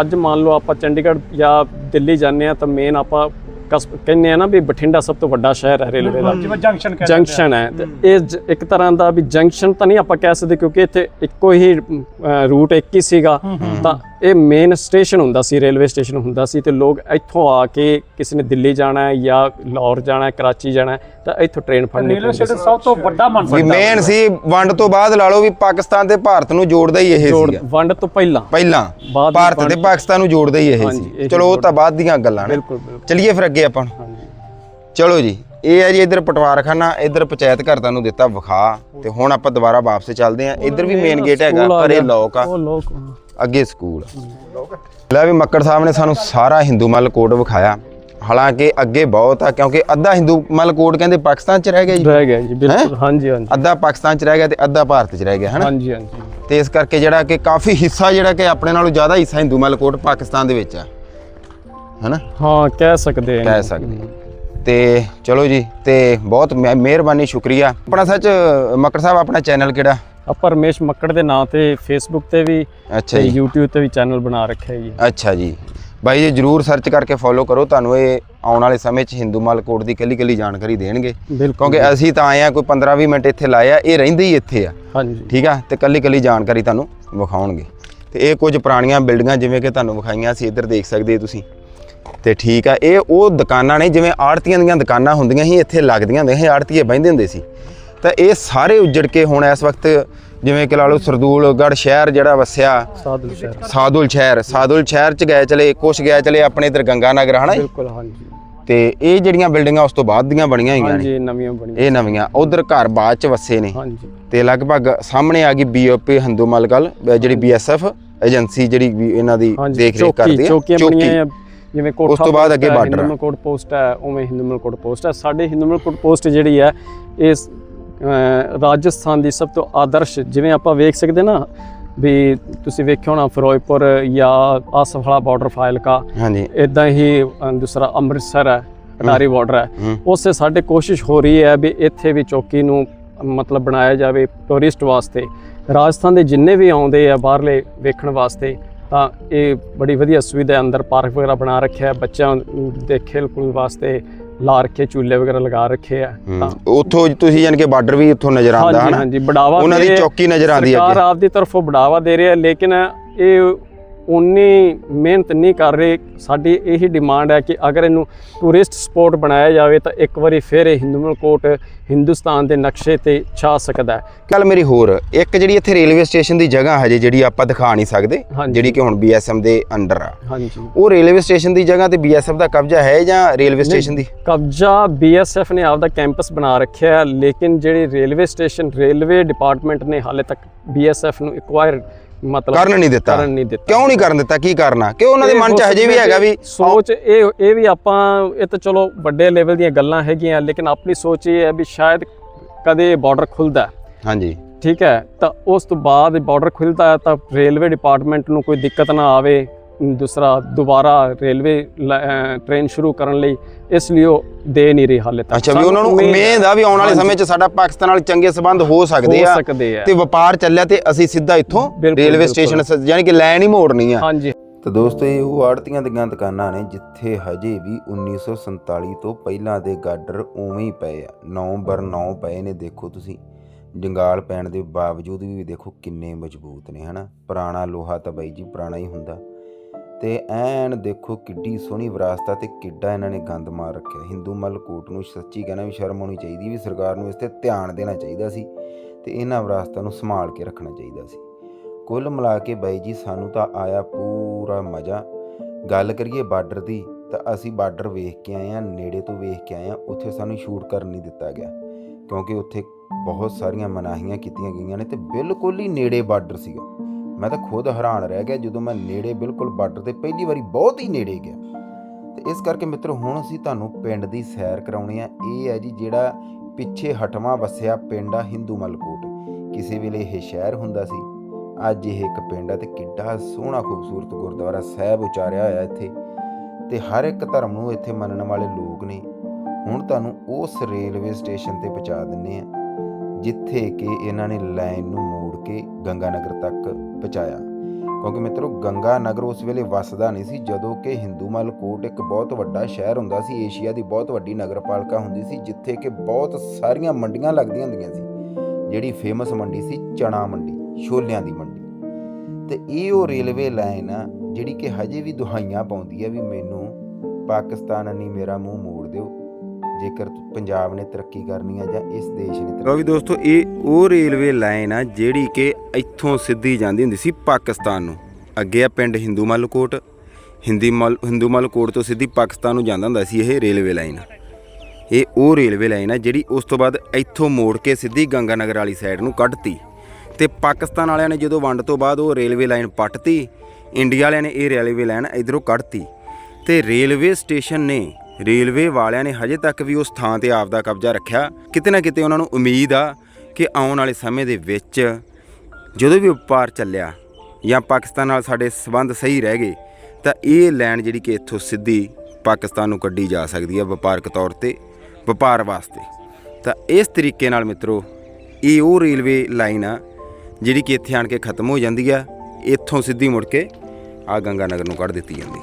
Speaker 2: ਅੱਜ ਮੰਨ ਲਓ ਆਪਾਂ ਚੰਡੀਗੜ੍ਹ ਜਾਂ ਦਿੱਲੀ ਜਾਂਦੇ ਆ ਤਾਂ ਮੇਨ ਆਪਾਂ ਕਹਿੰਦੇ ਆ ਨਾ ਵੀ ਬਠਿੰਡਾ ਸਭ ਤੋਂ ਵੱਡਾ ਸ਼ਹਿਰ ਹੈ ਰੇਲਵੇ ਦਾ।
Speaker 1: ਜਿਵੇਂ ਜੰਕਸ਼ਨ ਕਹਿੰਦੇ
Speaker 2: ਜੰਕਸ਼ਨ ਹੈ। ਤੇ ਇਹ ਇੱਕ ਤਰ੍ਹਾਂ ਦਾ ਵੀ ਜੰਕਸ਼ਨ ਤਾਂ ਨਹੀਂ ਆਪਾਂ ਕਹਿ ਸਕਦੇ ਕਿਉਂਕਿ ਇੱਥੇ ਇੱਕੋ ਹੀ ਰੂਟ ਇੱਕ ਹੀ ਸੀਗਾ। ਤਾਂ ਇਹ ਮੇਨ ਸਟੇਸ਼ਨ ਹੁੰਦਾ ਸੀ ਰੇਲਵੇ ਸਟੇਸ਼ਨ ਹੁੰਦਾ ਸੀ ਤੇ ਲੋਕ ਇੱਥੋਂ ਆ ਕੇ ਕਿਸੇ ਨੇ ਦਿੱਲੀ ਜਾਣਾ ਹੈ ਜਾਂ ਲਾਹੌਰ ਜਾਣਾ ਹੈ ਕਰਾਚੀ ਜਾਣਾ ਹੈ ਤਾਂ ਇੱਥੋਂ ਟ੍ਰੇਨ ਫੜਨੀ
Speaker 1: ਰੇਲਵੇ
Speaker 2: ਪੈਂਦੀ ਸੀ।
Speaker 1: ਸਟੇਸ਼ਨ ਸਭ ਤੋਂ ਵੱਡਾ ਮੰਨ
Speaker 3: ਵੀ
Speaker 1: ਸਕਦਾ
Speaker 3: ਮੇਨ ਸੀ ਵੰਡ ਤੋਂ ਬਾਅਦ ਲਾ ਲਓ ਵੀ ਪਾਕਿਸਤਾਨ ਤੇ ਭਾਰਤ ਨੂੰ ਜੋੜਦਾ ਹੀ ਇਹ
Speaker 2: ਜੋੜ
Speaker 3: ਸੀਗਾ
Speaker 2: ਵੰਡ ਤੋਂ ਪਹਿਲਾਂ।
Speaker 3: ਪਹਿਲਾਂ
Speaker 2: ਬਾਅਦ
Speaker 3: ਭਾਰਤ
Speaker 2: ਵੰਡ-
Speaker 3: ਤੇ ਪਾਕਿਸਤਾਨ ਨੂੰ ਜੋੜਦਾ ਹੀ ਇਹ
Speaker 2: ਹਾਂਜੀ,
Speaker 3: ਸੀ।
Speaker 2: ਇਹੀ
Speaker 3: ਚਲੋ ਉਹ ਤਾਂ ਬਾਅਦ ਦੀਆਂ ਗੱਲਾਂ ਨੇ।
Speaker 2: ਬਿਲਕੁਲ ਬਿਲਕੁਲ।
Speaker 3: ਚਲਿਏ ਫਿਰ ਅੱਗੇ ਆਪਾਂ
Speaker 2: ਹਾਂਜੀ।
Speaker 3: ਚਲੋ ਜੀ ਇਹ ਹੈ ਜੀ ਇੱਧਰ ਪਟਵਾਰਖਾਨਾ ਇੱਧਰ ਪੰਚਾਇਤ ਘਰ ਤੁਹਾਨੂੰ ਦਿੱਤਾ ਵਿਖਾ। ਤੇ ਹੁਣ ਆਪਾਂ ਦੁਬਾਰਾ ਵਾਪਸ ਚੱਲਦੇ ਆਂ ਇੱਧਰ ਵੀ ਮੇਨ ਗੇਟ ਹੈਗਾ
Speaker 2: ਸਕੂਲ ਆ
Speaker 3: ਪਰ ਇਹ
Speaker 2: ਗਿਆ।
Speaker 3: ਲੋਕ ਆ।
Speaker 2: ਉਹ ਲੋਕ
Speaker 3: ਅੱਗੇ ਸਕੂਲ। ਲੈ ਵੀ ਮੱਕੜ ਸਾਹਿਬ ਨੇ ਸਾਨੂੰ ਸਾਰਾ ਹਿੰਦੂ ਮਲ ਕੋਡ ਵਿਖਾਇਆ। ਹਾਲਾਂਕਿ ਅੱਗੇ ਬਹੁਤ ਆ ਕਿਉਂਕਿ ਅੱਧਾ ਹਿੰਦੂ ਮਲ ਕੋਡ ਕਹਿੰਦੇ ਪਾਕਿਸਤਾਨ ਚ ਰਹਿ ਗਿਆ ਜੀ।
Speaker 2: ਰਹਿ ਗਿਆ ਜੀ ਬਿਲਕੁਲ ਹਾਂਜੀ ਹਾਂਜੀ।
Speaker 3: ਅੱਧਾ ਪਾਕਿਸਤਾਨ ਚ ਰਹਿ ਗਿਆ ਤੇ ਅੱਧਾ ਭਾਰਤ ਚ ਰਹਿ ਗਿਆ ਹਨਾ?
Speaker 2: ਹਾਂਜੀ ਹਾਂਜੀ।
Speaker 3: ਤੇ ਇਸ ਕਰਕੇ ਜਿਹੜਾ ਕਿ ਕਾਫੀ ਹਿੱਸਾ ਜਿਹੜਾ ਕਿ ਆਪਣੇ ਨਾਲੋਂ ਜ਼ਿਆਦਾ ਹਿੱਸਾ ਹਿੰਦੂ ਮਲ ਕੋਡ ਪਾਕਿਸਤਾਨ ਦੇ ਵਿੱਚ ਆ ਹਨਾ?
Speaker 2: ਹਾਂ ਕਹਿ ਸਕਦੇ
Speaker 3: ਕਹਿ ਸਕਦੇ। ਤੇ ਚਲੋ ਜੀ ਤੇ ਬਹੁਤ ਮਿਹ- ਮਿਹਰਬਾਨੀ ਸ਼ੁਕਰੀਆ। ਆਪਣਾ ਸੱਚ ਮੱਕੜ ਸਾਹਿਬ ਆਪਣਾ ਚੈਨਲ ਕਿਹੜਾ?
Speaker 2: ਆਪਾਂ ਰਮੇਸ਼ ਮੱਕੜ ਦੇ ਨਾਂ ਤੇ ਫੇਸਬੁੱਕ ਤੇ ਵੀ
Speaker 3: ਅੱਛਾ ਜੀ।
Speaker 2: YouTube ਤੇ ਵੀ ਚੈਨਲ ਬਣਾ ਰੱਖਿਆ ਜੀ।
Speaker 3: ਅੱਛਾ ਜੀ। ਬਾਈ ਜੀ ਜਰੂਰ ਸਰਚ ਕਰਕੇ ਫੋਲੋ ਕਰੋ ਤੁਹਾਨੂੰ ਇਹ ਆਉਣ ਵਾਲੇ ਸਮੇਂ 'ਚ ਹਿੰਦੂ ਮਲ ਕੋਡ ਦੀ ਕੱਲੀ ਕੱਲੀ ਜਾਣਕਾਰੀ ਦੇਣਗੇ। ਕਿਉਂਕਿ ਅਸੀਂ ਤਾਂ ਆਏ ਆ ਕੋਈ 15-20 ਮਿੰਟ ਇੱਥੇ ਲਾਏ ਆ ਇਹ ਰਹਿੰਦੇ ਹੀ ਇੱਥੇ ਆ।
Speaker 2: ਹਾਂਜੀ।
Speaker 3: ਠੀਕ ਆ? ਤੇ ਕੱਲੀ ਕੱਲੀ ਜਾਣਕਾਰੀ ਤੁਹਾਨੂੰ ਵਿਖਾਉਣਗੇ। ਤੇ ਇਹ ਕੁਝ ਪੁਰਾਣੀਆਂ ਬਿਲਡਿੰਗਾਂ ਜਿਵੇਂ ਕਿ ਤੁਹਾਨੂੰ ਵਿਖਾਈਆਂ ਸੀ ਇੱਧਰ ਦੇਖ ਸਕਦੇ ਹੋ ਤੁਸੀਂ। ਤੇ ਠੀਕ ਆ ਇਹ ਉਹ ਦੁਕਾਨਾਂ ਨੇ ਜਿਵੇਂ ਆੜਤੀਆਂ ਦੀਆਂ ਦੁਕਾਨਾਂ ਹੁੰਦੀਆਂ ਸੀ ਇੱਥੇ ਲੱਗਦੀਆਂ ਹੁੰਦੀਆਂ ਸੀ ਆੜਤੀਏ ਬਹਿੰਦੇ ਹੁੰਦੇ ਸੀ। ਤਾਂ ਇਹ ਸਾਰੇ ਉੱਜੜ ਕੇ ਹੁਣ ਇਸ ਵਕਤ ਜਿਵੇਂ ਕਿ ਲਾ ਲਓ ਸਰਦੂਲਗੜ੍ਹ ਸ਼ਹਿਰ ਜਿਹੜਾ ਵਸਿਆ
Speaker 2: ਸਾਧੂ ਸ਼ਹਿਰ।
Speaker 3: ਸਾਦੁਲ ਸ਼ਹਿਰ ਸਾਦੁਲ ਸ਼ਹਿਰ ਚ ਗਏ ਚਲੇ ਕੁਛ ਗਏ ਚਲੇ ਆਪਣੇ ਇਧਰ ਗੰਗਾ ਨਗਰ ਹਨਾ?
Speaker 2: ਬਿਲਕੁਲ ਹਾਂਜੀ।
Speaker 3: ਤੇ ਇਹ ਜਿਹੜੀਆਂ ਬਿਲਡਿੰਗਾਂ ਉਸ ਤੋਂ ਬਾਅਦ ਦੀਆਂ ਬਣੀਆਂ ਹੋਈਆਂ ਨੇ।
Speaker 2: ਹਾਂਜੀ ਨਵੀਆਂ ਬਣੀਆਂ
Speaker 3: ਇਹ ਨਵੀਆਂ ਉਧਰ ਘਰ ਬਾਅਦ ਚ ਵਸੇ ਨੇ।
Speaker 2: ਹਾਂਜੀ।
Speaker 3: ਤੇ ਲਗਭਗ ਸਾਹਮਣੇ ਆ ਗਈ ਬੀਓਪੀ ਹੰਦੂ ਮਲਕਲ ਜਿਹੜੀ ਬੀਐਸਐਫ ਏਜੰਸੀ ਜਿਹੜੀ ਇਹਨਾਂ ਦੀ ਦੇਖ ਰੇਖ ਕਰਦੀ ਹੈ
Speaker 2: ਚੌਕੀਆਂ ਬਣੀਆਂ ਜਿਵੇਂ ਕੋਠਾ
Speaker 3: ਉਸ ਤੋਂ ਬਾਅਦ ਅੱਗੇ ਆ।
Speaker 2: ਹਿੰਦੂਮਲ ਕੋਟ ਪੋਸਟ ਹੈ ਉਵੇਂ ਹਿੰਦੂਮਲ ਕੋਟ ਪੋਸਟ ਹੈ। ਸਾਡੇ ਹਿੰਦੂਮਲ ਕੋਟ ਪੋਸਟ ਜਿਹੜੀ ਹੈ ਇਸ ਰਾਜਸਥਾਨ ਦੀ ਸਭ ਤੋਂ ਆਦਰਸ਼ ਜਿਵੇਂ ਆਪਾਂ ਵੇਖ ਸਕਦੇ ਨਾ ਵੀ ਤੁਸੀਂ ਵੇਖਿਆ ਹੋਣਾ ਫਿਰੋਜ਼ਪੁਰ ਜਾਂ ਆਸਫ ਵਾਲਾ ਬਾਰਡਰ ਫਾਇਲਕਾ
Speaker 3: ਹਾਂਜੀ।
Speaker 2: ਇਦਾਂ ਹੀ ਦੂਸਰਾ ਅੰਮ੍ਰਿਤਸਰ ਹੈ ਅਟਾਰੀ ਬਾਰਡਰ ਹੈ।
Speaker 3: ਹੂੰ।
Speaker 2: ਉਸੇ ਸਾਡੇ ਕੋਸ਼ਿਸ਼ ਹੋ ਰਹੀ ਹੈ ਵੀ ਇੱਥੇ ਵੀ ਚੌਕੀ ਨੂੰ ਮਤਲਬ ਬਣਾਇਆ ਜਾਵੇ ਟੂਰਿਸਟ ਵਾਸਤੇ। ਰਾਜਸਥਾਨ ਦੇ ਜਿੰਨੇ ਵੀ ਆਉਂਦੇ ਆ ਬਾਹਰਲੇ ਵੇਖਣ ਵਾਸਤੇ ਤਾਂ ਇਹ ਬੜੀ ਵਧੀਆ ਸੁਵਿਧਾ ਹੈ ਅੰਦਰ ਪਾਰਕ ਵਗੈਰਾ ਬਣਾ ਰੱਖਿਆ ਹੈ ਬੱਚਿਆਂ ਦੇ ਖੇਲ ਕੂਦ ਵਾਸਤੇ ਲਾ ਰੱਖੇ ਝੂਲੇ ਵਗੈਰਾ ਲਗਾ ਰੱਖੇ ਆ ਤਾਂ
Speaker 3: ਉੱਥੋਂ ਤੁਸੀਂ ਯਾਨੀ ਕਿ ਬਾਰਡਰ ਵੀ ਉੱਥੋਂ ਨਜ਼ਰ ਆਉਂਦਾ
Speaker 2: ਹਾਂਜੀ
Speaker 3: ਹਨਾ
Speaker 2: ਹਾਂਜੀ ਬੜਾਵਾ
Speaker 3: ਉਹਨਾਂ ਦੀ ਚੌਕੀ ਨਜ਼ਰ ਆਉਂਦੀ ਹੈ
Speaker 2: ਸਰਕਾਰ
Speaker 3: ਅੱਗੇ।
Speaker 2: ਆਪ ਦੀ ਤਰਫੋਂ ਬੜਾਵਾ ਦੇ ਰਹੀ ਹੈ ਲੇਕਿਨ ਇਹ ਉਨੀ ਮਿਹਨਤ ਨਹੀਂ ਕਰ ਰਹੇ। ਸਾਡੀ ਇਹੀ ਡਿਮਾਂਡ ਹੈ ਕਿ ਅਗਰ ਇਹਨੂੰ ਟੂਰਿਸਟ ਸਪੌਟ ਬਣਾਇਆ ਜਾਵੇ ਤਾਂ ਇੱਕ ਵਾਰੀ ਫਿਰ ਇਹ ਹਿੰਦੂਮਲ ਕੋਟ ਹਿੰਦੁਸਤਾਨ ਦੇ ਨਕਸ਼ੇ ਤੇ ਛਾ ਸਕਦਾ ਹੈ।
Speaker 3: ਗੱਲ ਮੇਰੀ ਹੋਰ ਇੱਕ ਜਿਹੜੀ ਇੱਥੇ ਰੇਲਵੇ ਸਟੇਸ਼ਨ ਦੀ ਜਗ੍ਹਾ ਹਜੇ ਜਿਹੜੀ ਆਪਾਂ ਦਿਖਾ ਨਹੀਂ ਸਕਦੇ। ਜਿਹੜੀ ਕਿ ਹੁਣ ਬੀਐਸਐਮ ਦੇ ਅੰਡਰ ਆ।
Speaker 2: ਹਾਂਜੀ।
Speaker 3: ਉਹ ਰੇਲਵੇ ਸਟੇਸ਼ਨ ਦੀ ਜਗ੍ਹਾ ਤੇ ਬੀਐਸਐਫ ਦਾ ਕਬਜ਼ਾ ਹੈ ਜਾਂ ਰੇਲਵੇ ਸਟੇਸ਼ਨ ਦੀ?
Speaker 2: ਕਬਜ਼ਾ ਬੀਐਸਐਫ ਨੇ ਆਪਦਾ ਕੈਂਪਸ ਬਣਾ ਰੱਖਿਆ ਹੈ ਲੇਕਿਨ ਜਿਹੜੀ ਰੇਲਵੇ ਸਟੇਸ਼ਨ ਰੇਲਵੇ ਡਿਪਾਰਟਮੈਂਟ ਨੇ ਹਾਲੇ ਤੱਕ ਬੀਐਸਐਫ ਨੂੰ ਐਕਵਾਇਰ ਮਤਲਬ
Speaker 3: ਕਰਨ ਨਹੀਂ ਦਿੱਤਾ।
Speaker 2: ਕਰਨ ਨਹੀਂ ਦਿੱਤਾ।
Speaker 3: ਕਿਉਂ ਨਹੀਂ ਕਰਨ ਦਿੱਤਾ? ਕੀ ਕਰਨਾ? ਕਿ ਉਹਨਾਂ ਦੇ ਮਨ ਚ ਹਜੇ ਵੀ ਹੈਗਾ ਵੀ
Speaker 2: ਸੋਚ ਇਹ ਇਹ ਵੀ ਆਪਾਂ ਇਹ ਤਾਂ ਚਲੋ ਵੱਡੇ ਲੈਵਲ ਦੀਆਂ ਗੱਲਾਂ ਹੈਗੀਆਂ ਲੇਕਿਨ ਆਪਣੀ ਸੋਚ ਇਹ ਹੈ ਵੀ ਸ਼ਾਇਦ ਕਦੇ ਬਾਰਡਰ ਖੁੱਲਦਾ
Speaker 3: ਹਾਂਜੀ।
Speaker 2: ਠੀਕ ਹੈ? ਤਾਂ ਉਸ ਤੋਂ ਬਾਅਦ ਬਾਰਡਰ ਖੁੱਲਦਾ ਤਾਂ ਰੇਲਵੇ ਡਿਪਾਰਟਮੈਂਟ ਨੂੰ ਕੋਈ ਦਿੱਕਤ ਨਾ ਆਵੇ। ਦੂਸਰਾ ਦੁਬਾਰਾ ਰੇਲਵੇ ਟ੍ਰੇਨ ਸ਼ੁਰੂ ਕਰਨ ਲਈ ਇਸ ਲਈ ਉਹ ਦੇ ਨਹੀਂ ਰਹੀ ਹਾਲੇ ਤੱਕ।
Speaker 3: ਅੱਛਾ ਵੀ ਉਹਨਾਂ ਨੂੰ
Speaker 2: ਉਮੀਦ
Speaker 3: ਆ ਵੀ ਆਉਣ ਵਾਲੇ। ਸਮੇਂ 'ਚ ਸਾਡਾ ਪਾਕਿਸਤਾਨ ਨਾਲ ਚੰਗੇ ਸਬੰਧ ਹੋ ਸਕਦੇ
Speaker 2: ਹੋ
Speaker 3: ਆ
Speaker 2: ਸਕਦੇ ਆ।
Speaker 3: ਤੇ ਵਪਾਰ ਚੱਲਿਆ ਤੇ ਅਸੀਂ ਸਿੱਧਾ ਇੱਥੋਂ ਰੇਲਵੇ। ਸਟੇਸ਼ਨ ਯਾਨੀ ਕਿ ਲਾਈਨ ਹੀ ਮੋੜਨੀ ਆ।
Speaker 2: ਹਾਂਜੀ।
Speaker 4: ਤਾਂ ਦੋਸਤੋ ਇਹ ਉਹ ਆੜਤੀਆਂ ਦੀਆਂ ਦੁਕਾਨਾਂ ਨੇ ਜਿੱਥੇ ਹਜੇ ਵੀ 1947 ਤੋਂ ਪਹਿਲਾਂ ਦੇ ਗਾਡਰ ਉਵੇਂ ਹੀ ਪਏ ਆ। 9 ਬਰ 9 ਪਏ ਨੇ ਦੇਖੋ ਤੁਸੀਂ। ਜੰਗਾਲ ਪੈਣ ਦੇ ਬਾਵਜੂਦ ਵੀ ਦੇਖੋ ਕਿੰਨੇ ਮਜ਼ਬੂਤ ਨੇ ਹਨਾ? ਪੁਰਾਣਾ ਲੋਹਾ ਤਾਂ ਬਾਈ ਜੀ ਪੁਰਾਣਾ ਹੀ ਹੁੰਦਾ। ਤੇ ਐਨ ਦੇਖੋ ਕਿੱਡੀ ਸੋਹਣੀ ਵਿਰਾਸਤ ਆ ਤੇ ਕਿੱਡਾ ਇਹਨਾਂ ਨੇ ਗੰਦ ਮਾਰ ਰੱਖਿਆ। ਹਿੰਦੂ ਮਲ ਕੋਟ ਨੂੰ ਸੱਚੀ ਕਹਿਣਾ ਵੀ ਸ਼ਰਮ ਆਉਣੀ ਚਾਹੀਦੀ ਵੀ ਸਰਕਾਰ ਨੂੰ ਇਸ ਤੇ ਧਿਆਨ ਦੇਣਾ ਚਾਹੀਦਾ ਸੀ ਤੇ ਇਹਨਾਂ ਵਿਰਾਸਤਾਂ ਨੂੰ ਸੰਭਾਲ ਕੇ ਰੱਖਣਾ ਚਾਹੀਦਾ ਸੀ। ਕੁੱਲ ਮਿਲਾ ਕੇ ਬਾਈ ਜੀ ਸਾਨੂੰ ਤਾਂ ਆਇਆ ਪੂਰਾ ਮਜ਼ਾ। ਗੱਲ ਕਰੀਏ ਬਾਰਡਰ ਦੀ ਤਾਂ ਅਸੀਂ ਬਾਰਡਰ ਵੇਖ ਕੇ ਆਏ ਆ ਨੇੜੇ ਤੋਂ ਵੇਖ ਕੇ ਆਏ ਆ ਉੱਥੇ ਸਾਨੂੰ ਸ਼ੂਟ ਕਰਨ ਨਹੀਂ ਦਿੱਤਾ ਗਿਆ ਕਿਉਂਕਿ ਉੱਥੇ ਬਹੁਤ ਸਾਰੀਆਂ ਮਨਾਹੀਆਂ ਕੀਤੀਆਂ ਗਈਆਂ ਨੇ ਤੇ ਬਿਲਕੁਲ ਹੀ ਨੇੜੇ ਬਾਰਡਰ ਸੀਗਾ। ਮੈਂ ਤਾਂ ਖੁਦ ਹੈਰਾਨ ਰਹਿ ਗਿਆ ਜਦੋਂ ਮੈਂ ਨੇੜੇ ਬਿਲਕੁਲ ਬਾਰਡਰ ਤੇ ਪਹਿਲੀ ਵਾਰੀ ਬਹੁਤ ਹੀ ਨੇੜੇ ਗਿਆ। ਤੇ ਇਸ ਕਰਕੇ ਮਿੱਤਰੋ, ਹੁਣ ਅਸੀਂ ਤੁਹਾਨੂੰ ਪਿੰਡ ਦੀ ਸੈਰ ਕਰਾਉਣੀ ਆ। ਇਹ ਹੈ ਜੀ ਜਿਹੜਾ ਪਿੱਛੇ ਹਟਵਾ ਵਸਿਆ ਪਿੰਡ ਆ ਹਿੰਦੂ ਮਲਕੋਟ। ਕਿਸੇ ਵੇਲੇ ਇਹ ਸ਼ਹਿਰ ਹੁੰਦਾ ਸੀ। ਅੱਜ ਇਹ ਇੱਕ ਪਿੰਡ ਹੈ ਤੇ ਕਿੱਡਾ ਸੋਹਣਾ ਖੂਬਸੂਰਤ ਗੁਰਦੁਆਰਾ ਸਾਹਿਬ ਉਚਾਰਿਆ ਹੋਇਆ ਇੱਥੇ। ਤੇ ਹਰ ਇੱਕ ਧਰਮ ਨੂੰ ਇੱਥੇ ਮੰਨਣ ਵਾਲੇ ਲੋਕ ਨੇ। ਹੁਣ ਤੁਹਾਨੂੰ ਉਸ ਰੇਲਵੇ ਸਟੇਸ਼ਨ ਤੇ ਪਹੁੰਚਾ ਦਿੰਨੇ ਆ, ਜਿੱਥੇ ਕਿ ਇਹਨਾਂ ਨੇ ਲਾਈਨ ਨੂੰ ਕੇ ਗੰਗਾ ਨਗਰ ਤੱਕ ਪਹੁੰਚਾਇਆ। ਕਿਉਂਕਿ ਮਿੱਤਰੋ, ਗੰਗਾ ਨਗਰ ਉਸ ਵੇਲੇ ਵਸਦਾ ਨਹੀਂ ਸੀ, ਜਦੋਂ ਕਿ ਹਿੰਦੂਮਲ ਕੋਟ ਇੱਕ ਬਹੁਤ ਵੱਡਾ ਸ਼ਹਿਰ ਹੁੰਦਾ ਸੀ, ਏਸ਼ੀਆ ਦੀ ਬਹੁਤ ਵੱਡੀ ਨਗਰਪਾਲਿਕਾ ਹੁੰਦੀ ਸੀ, ਜਿੱਥੇ ਕਿ ਬਹੁਤ ਸਾਰੀਆਂ ਮੰਡੀਆਂ ਲੱਗਦੀਆਂ ਹੁੰਦੀਆਂ ਸੀ, ਜਿਹੜੀ ਫੇਮਸ ਮੰਡੀ ਸੀ ਚਣਾ ਮੰਡੀ, ਛੋਲਿਆਂ ਦੀ ਮੰਡੀ। ਤੇ ਇਹ ਉਹ ਰੇਲਵੇ ਲਾਈਨ ਆ ਜਿਹੜੀ ਕਿ ਹਜੇ ਵੀ ਦੁਹਾਈਆਂ ਪਾਉਂਦੀ ਹੈ ਵੀ ਮੈਨੂੰ ਪਾਕਿਸਤਾਨ ਨਹੀਂ ਮੇਰਾ ਮੂੰਹ ਮੋੜ ਦਿਓ ਜੇਕਰ ਪੰਜਾਬ ਨੇ ਤਰੱਕੀ ਕਰਨੀ ਆ ਜਾਂ ਇਸ ਦੇਸ਼ ਨੇ
Speaker 3: ਲੋ ਵੀ ਦੋਸਤੋ ਇਹ ਉਹ ਰੇਲਵੇ ਲਾਈਨ ਆ ਜਿਹੜੀ ਕਿ ਇੱਥੋਂ ਸਿੱਧੀ ਜਾਂਦੀ ਹੁੰਦੀ ਸੀ ਪਾਕਿਸਤਾਨ ਨੂੰ। ਅੱਗੇ ਆ ਪਿੰਡ ਹਿੰਦੂ ਮਲਕੋਟ। ਹਿੰਦੀ ਮਲ ਹਿੰਦੂ ਮਲਕੋਟ ਤੋਂ ਸਿੱਧੀ ਪਾਕਿਸਤਾਨ ਨੂੰ ਜਾਂਦਾ ਹੁੰਦਾ ਸੀ ਇਹ ਰੇਲਵੇ ਲਾਈਨ। ਇਹ ਉਹ ਰੇਲਵੇ ਲਾਈਨ ਆ ਜਿਹੜੀ ਉਸ ਤੋਂ ਬਾਅਦ ਇੱਥੋਂ ਮੋੜ ਕੇ ਸਿੱਧੀ ਗੰਗਾ ਨਗਰ ਵਾਲੀ ਸਾਈਡ ਨੂੰ ਕੱਢਤੀ। ਤੇ ਪਾਕਿਸਤਾਨ ਵਾਲਿਆਂ ਨੇ ਜਦੋਂ ਵੰਡ ਤੋਂ ਬਾਅਦ ਉਹ ਰੇਲਵੇ ਲਾਈਨ ਪੱਟਤੀ ਇੰਡੀਆ ਵਾਲਿਆਂ ਨੇ ਇਹ ਰੇਲਵੇ ਲਾਈਨ ਇਧਰੋਂ ਕੱਢਤੀ। ਤੇ ਰੇਲਵੇ ਸਟੇਸ਼ਨ ਨੇ ਰੇਲਵੇ ਵਾਲਿਆਂ ਨੇ ਹਜੇ ਤੱਕ ਵੀ ਉਸ ਥਾਂ ਤੇ ਆਪ ਦਾ ਕਬਜ਼ਾ ਰੱਖਿਆ। ਕਿਤੇ ਨਾ ਕਿਤੇ ਉਹਨਾਂ ਨੂੰ ਉਮੀਦ ਆ ਕਿ ਆਉਣ ਵਾਲੇ ਸਮੇਂ ਦੇ ਵਿੱਚ ਜਦੋਂ ਵੀ ਵਪਾਰ ਚੱਲਿਆ ਜਾਂ ਪਾਕਿਸਤਾਨ ਨਾਲ ਸਾਡੇ ਸਬੰਧ ਸਹੀ ਰਹਿ ਗਏ, ਤਾਂ ਇਹ ਲਾਈਨ ਜਿਹੜੀ ਕਿ ਇੱਥੋਂ ਸਿੱਧੀ ਪਾਕਿਸਤਾਨ ਨੂੰ ਕੱਢੀ ਜਾ ਸਕਦੀ ਹੈ ਵਪਾਰਕ ਤੌਰ ਤੇ, ਵਪਾਰ ਵਾਸਤੇ। ਤਾਂ ਇਸ ਤਰੀਕੇ ਨਾਲ ਮਿੱਤਰੋ, ਇਹ ਉਹ ਰੇਲਵੇ ਲਾਈਨ ਆ ਜਿਹੜੀ ਕਿ ਇੱਥੇ ਆਣ ਕੇ ਖਤਮ ਹੋ ਜਾਂਦੀ ਆ, ਇੱਥੋਂ ਸਿੱਧੀ ਮੁੜ ਕੇ ਆ ਗੰਗਾ ਨਗਰ ਨੂੰ ਕੱਢ ਦਿੱਤੀ ਜਾਂਦੀ।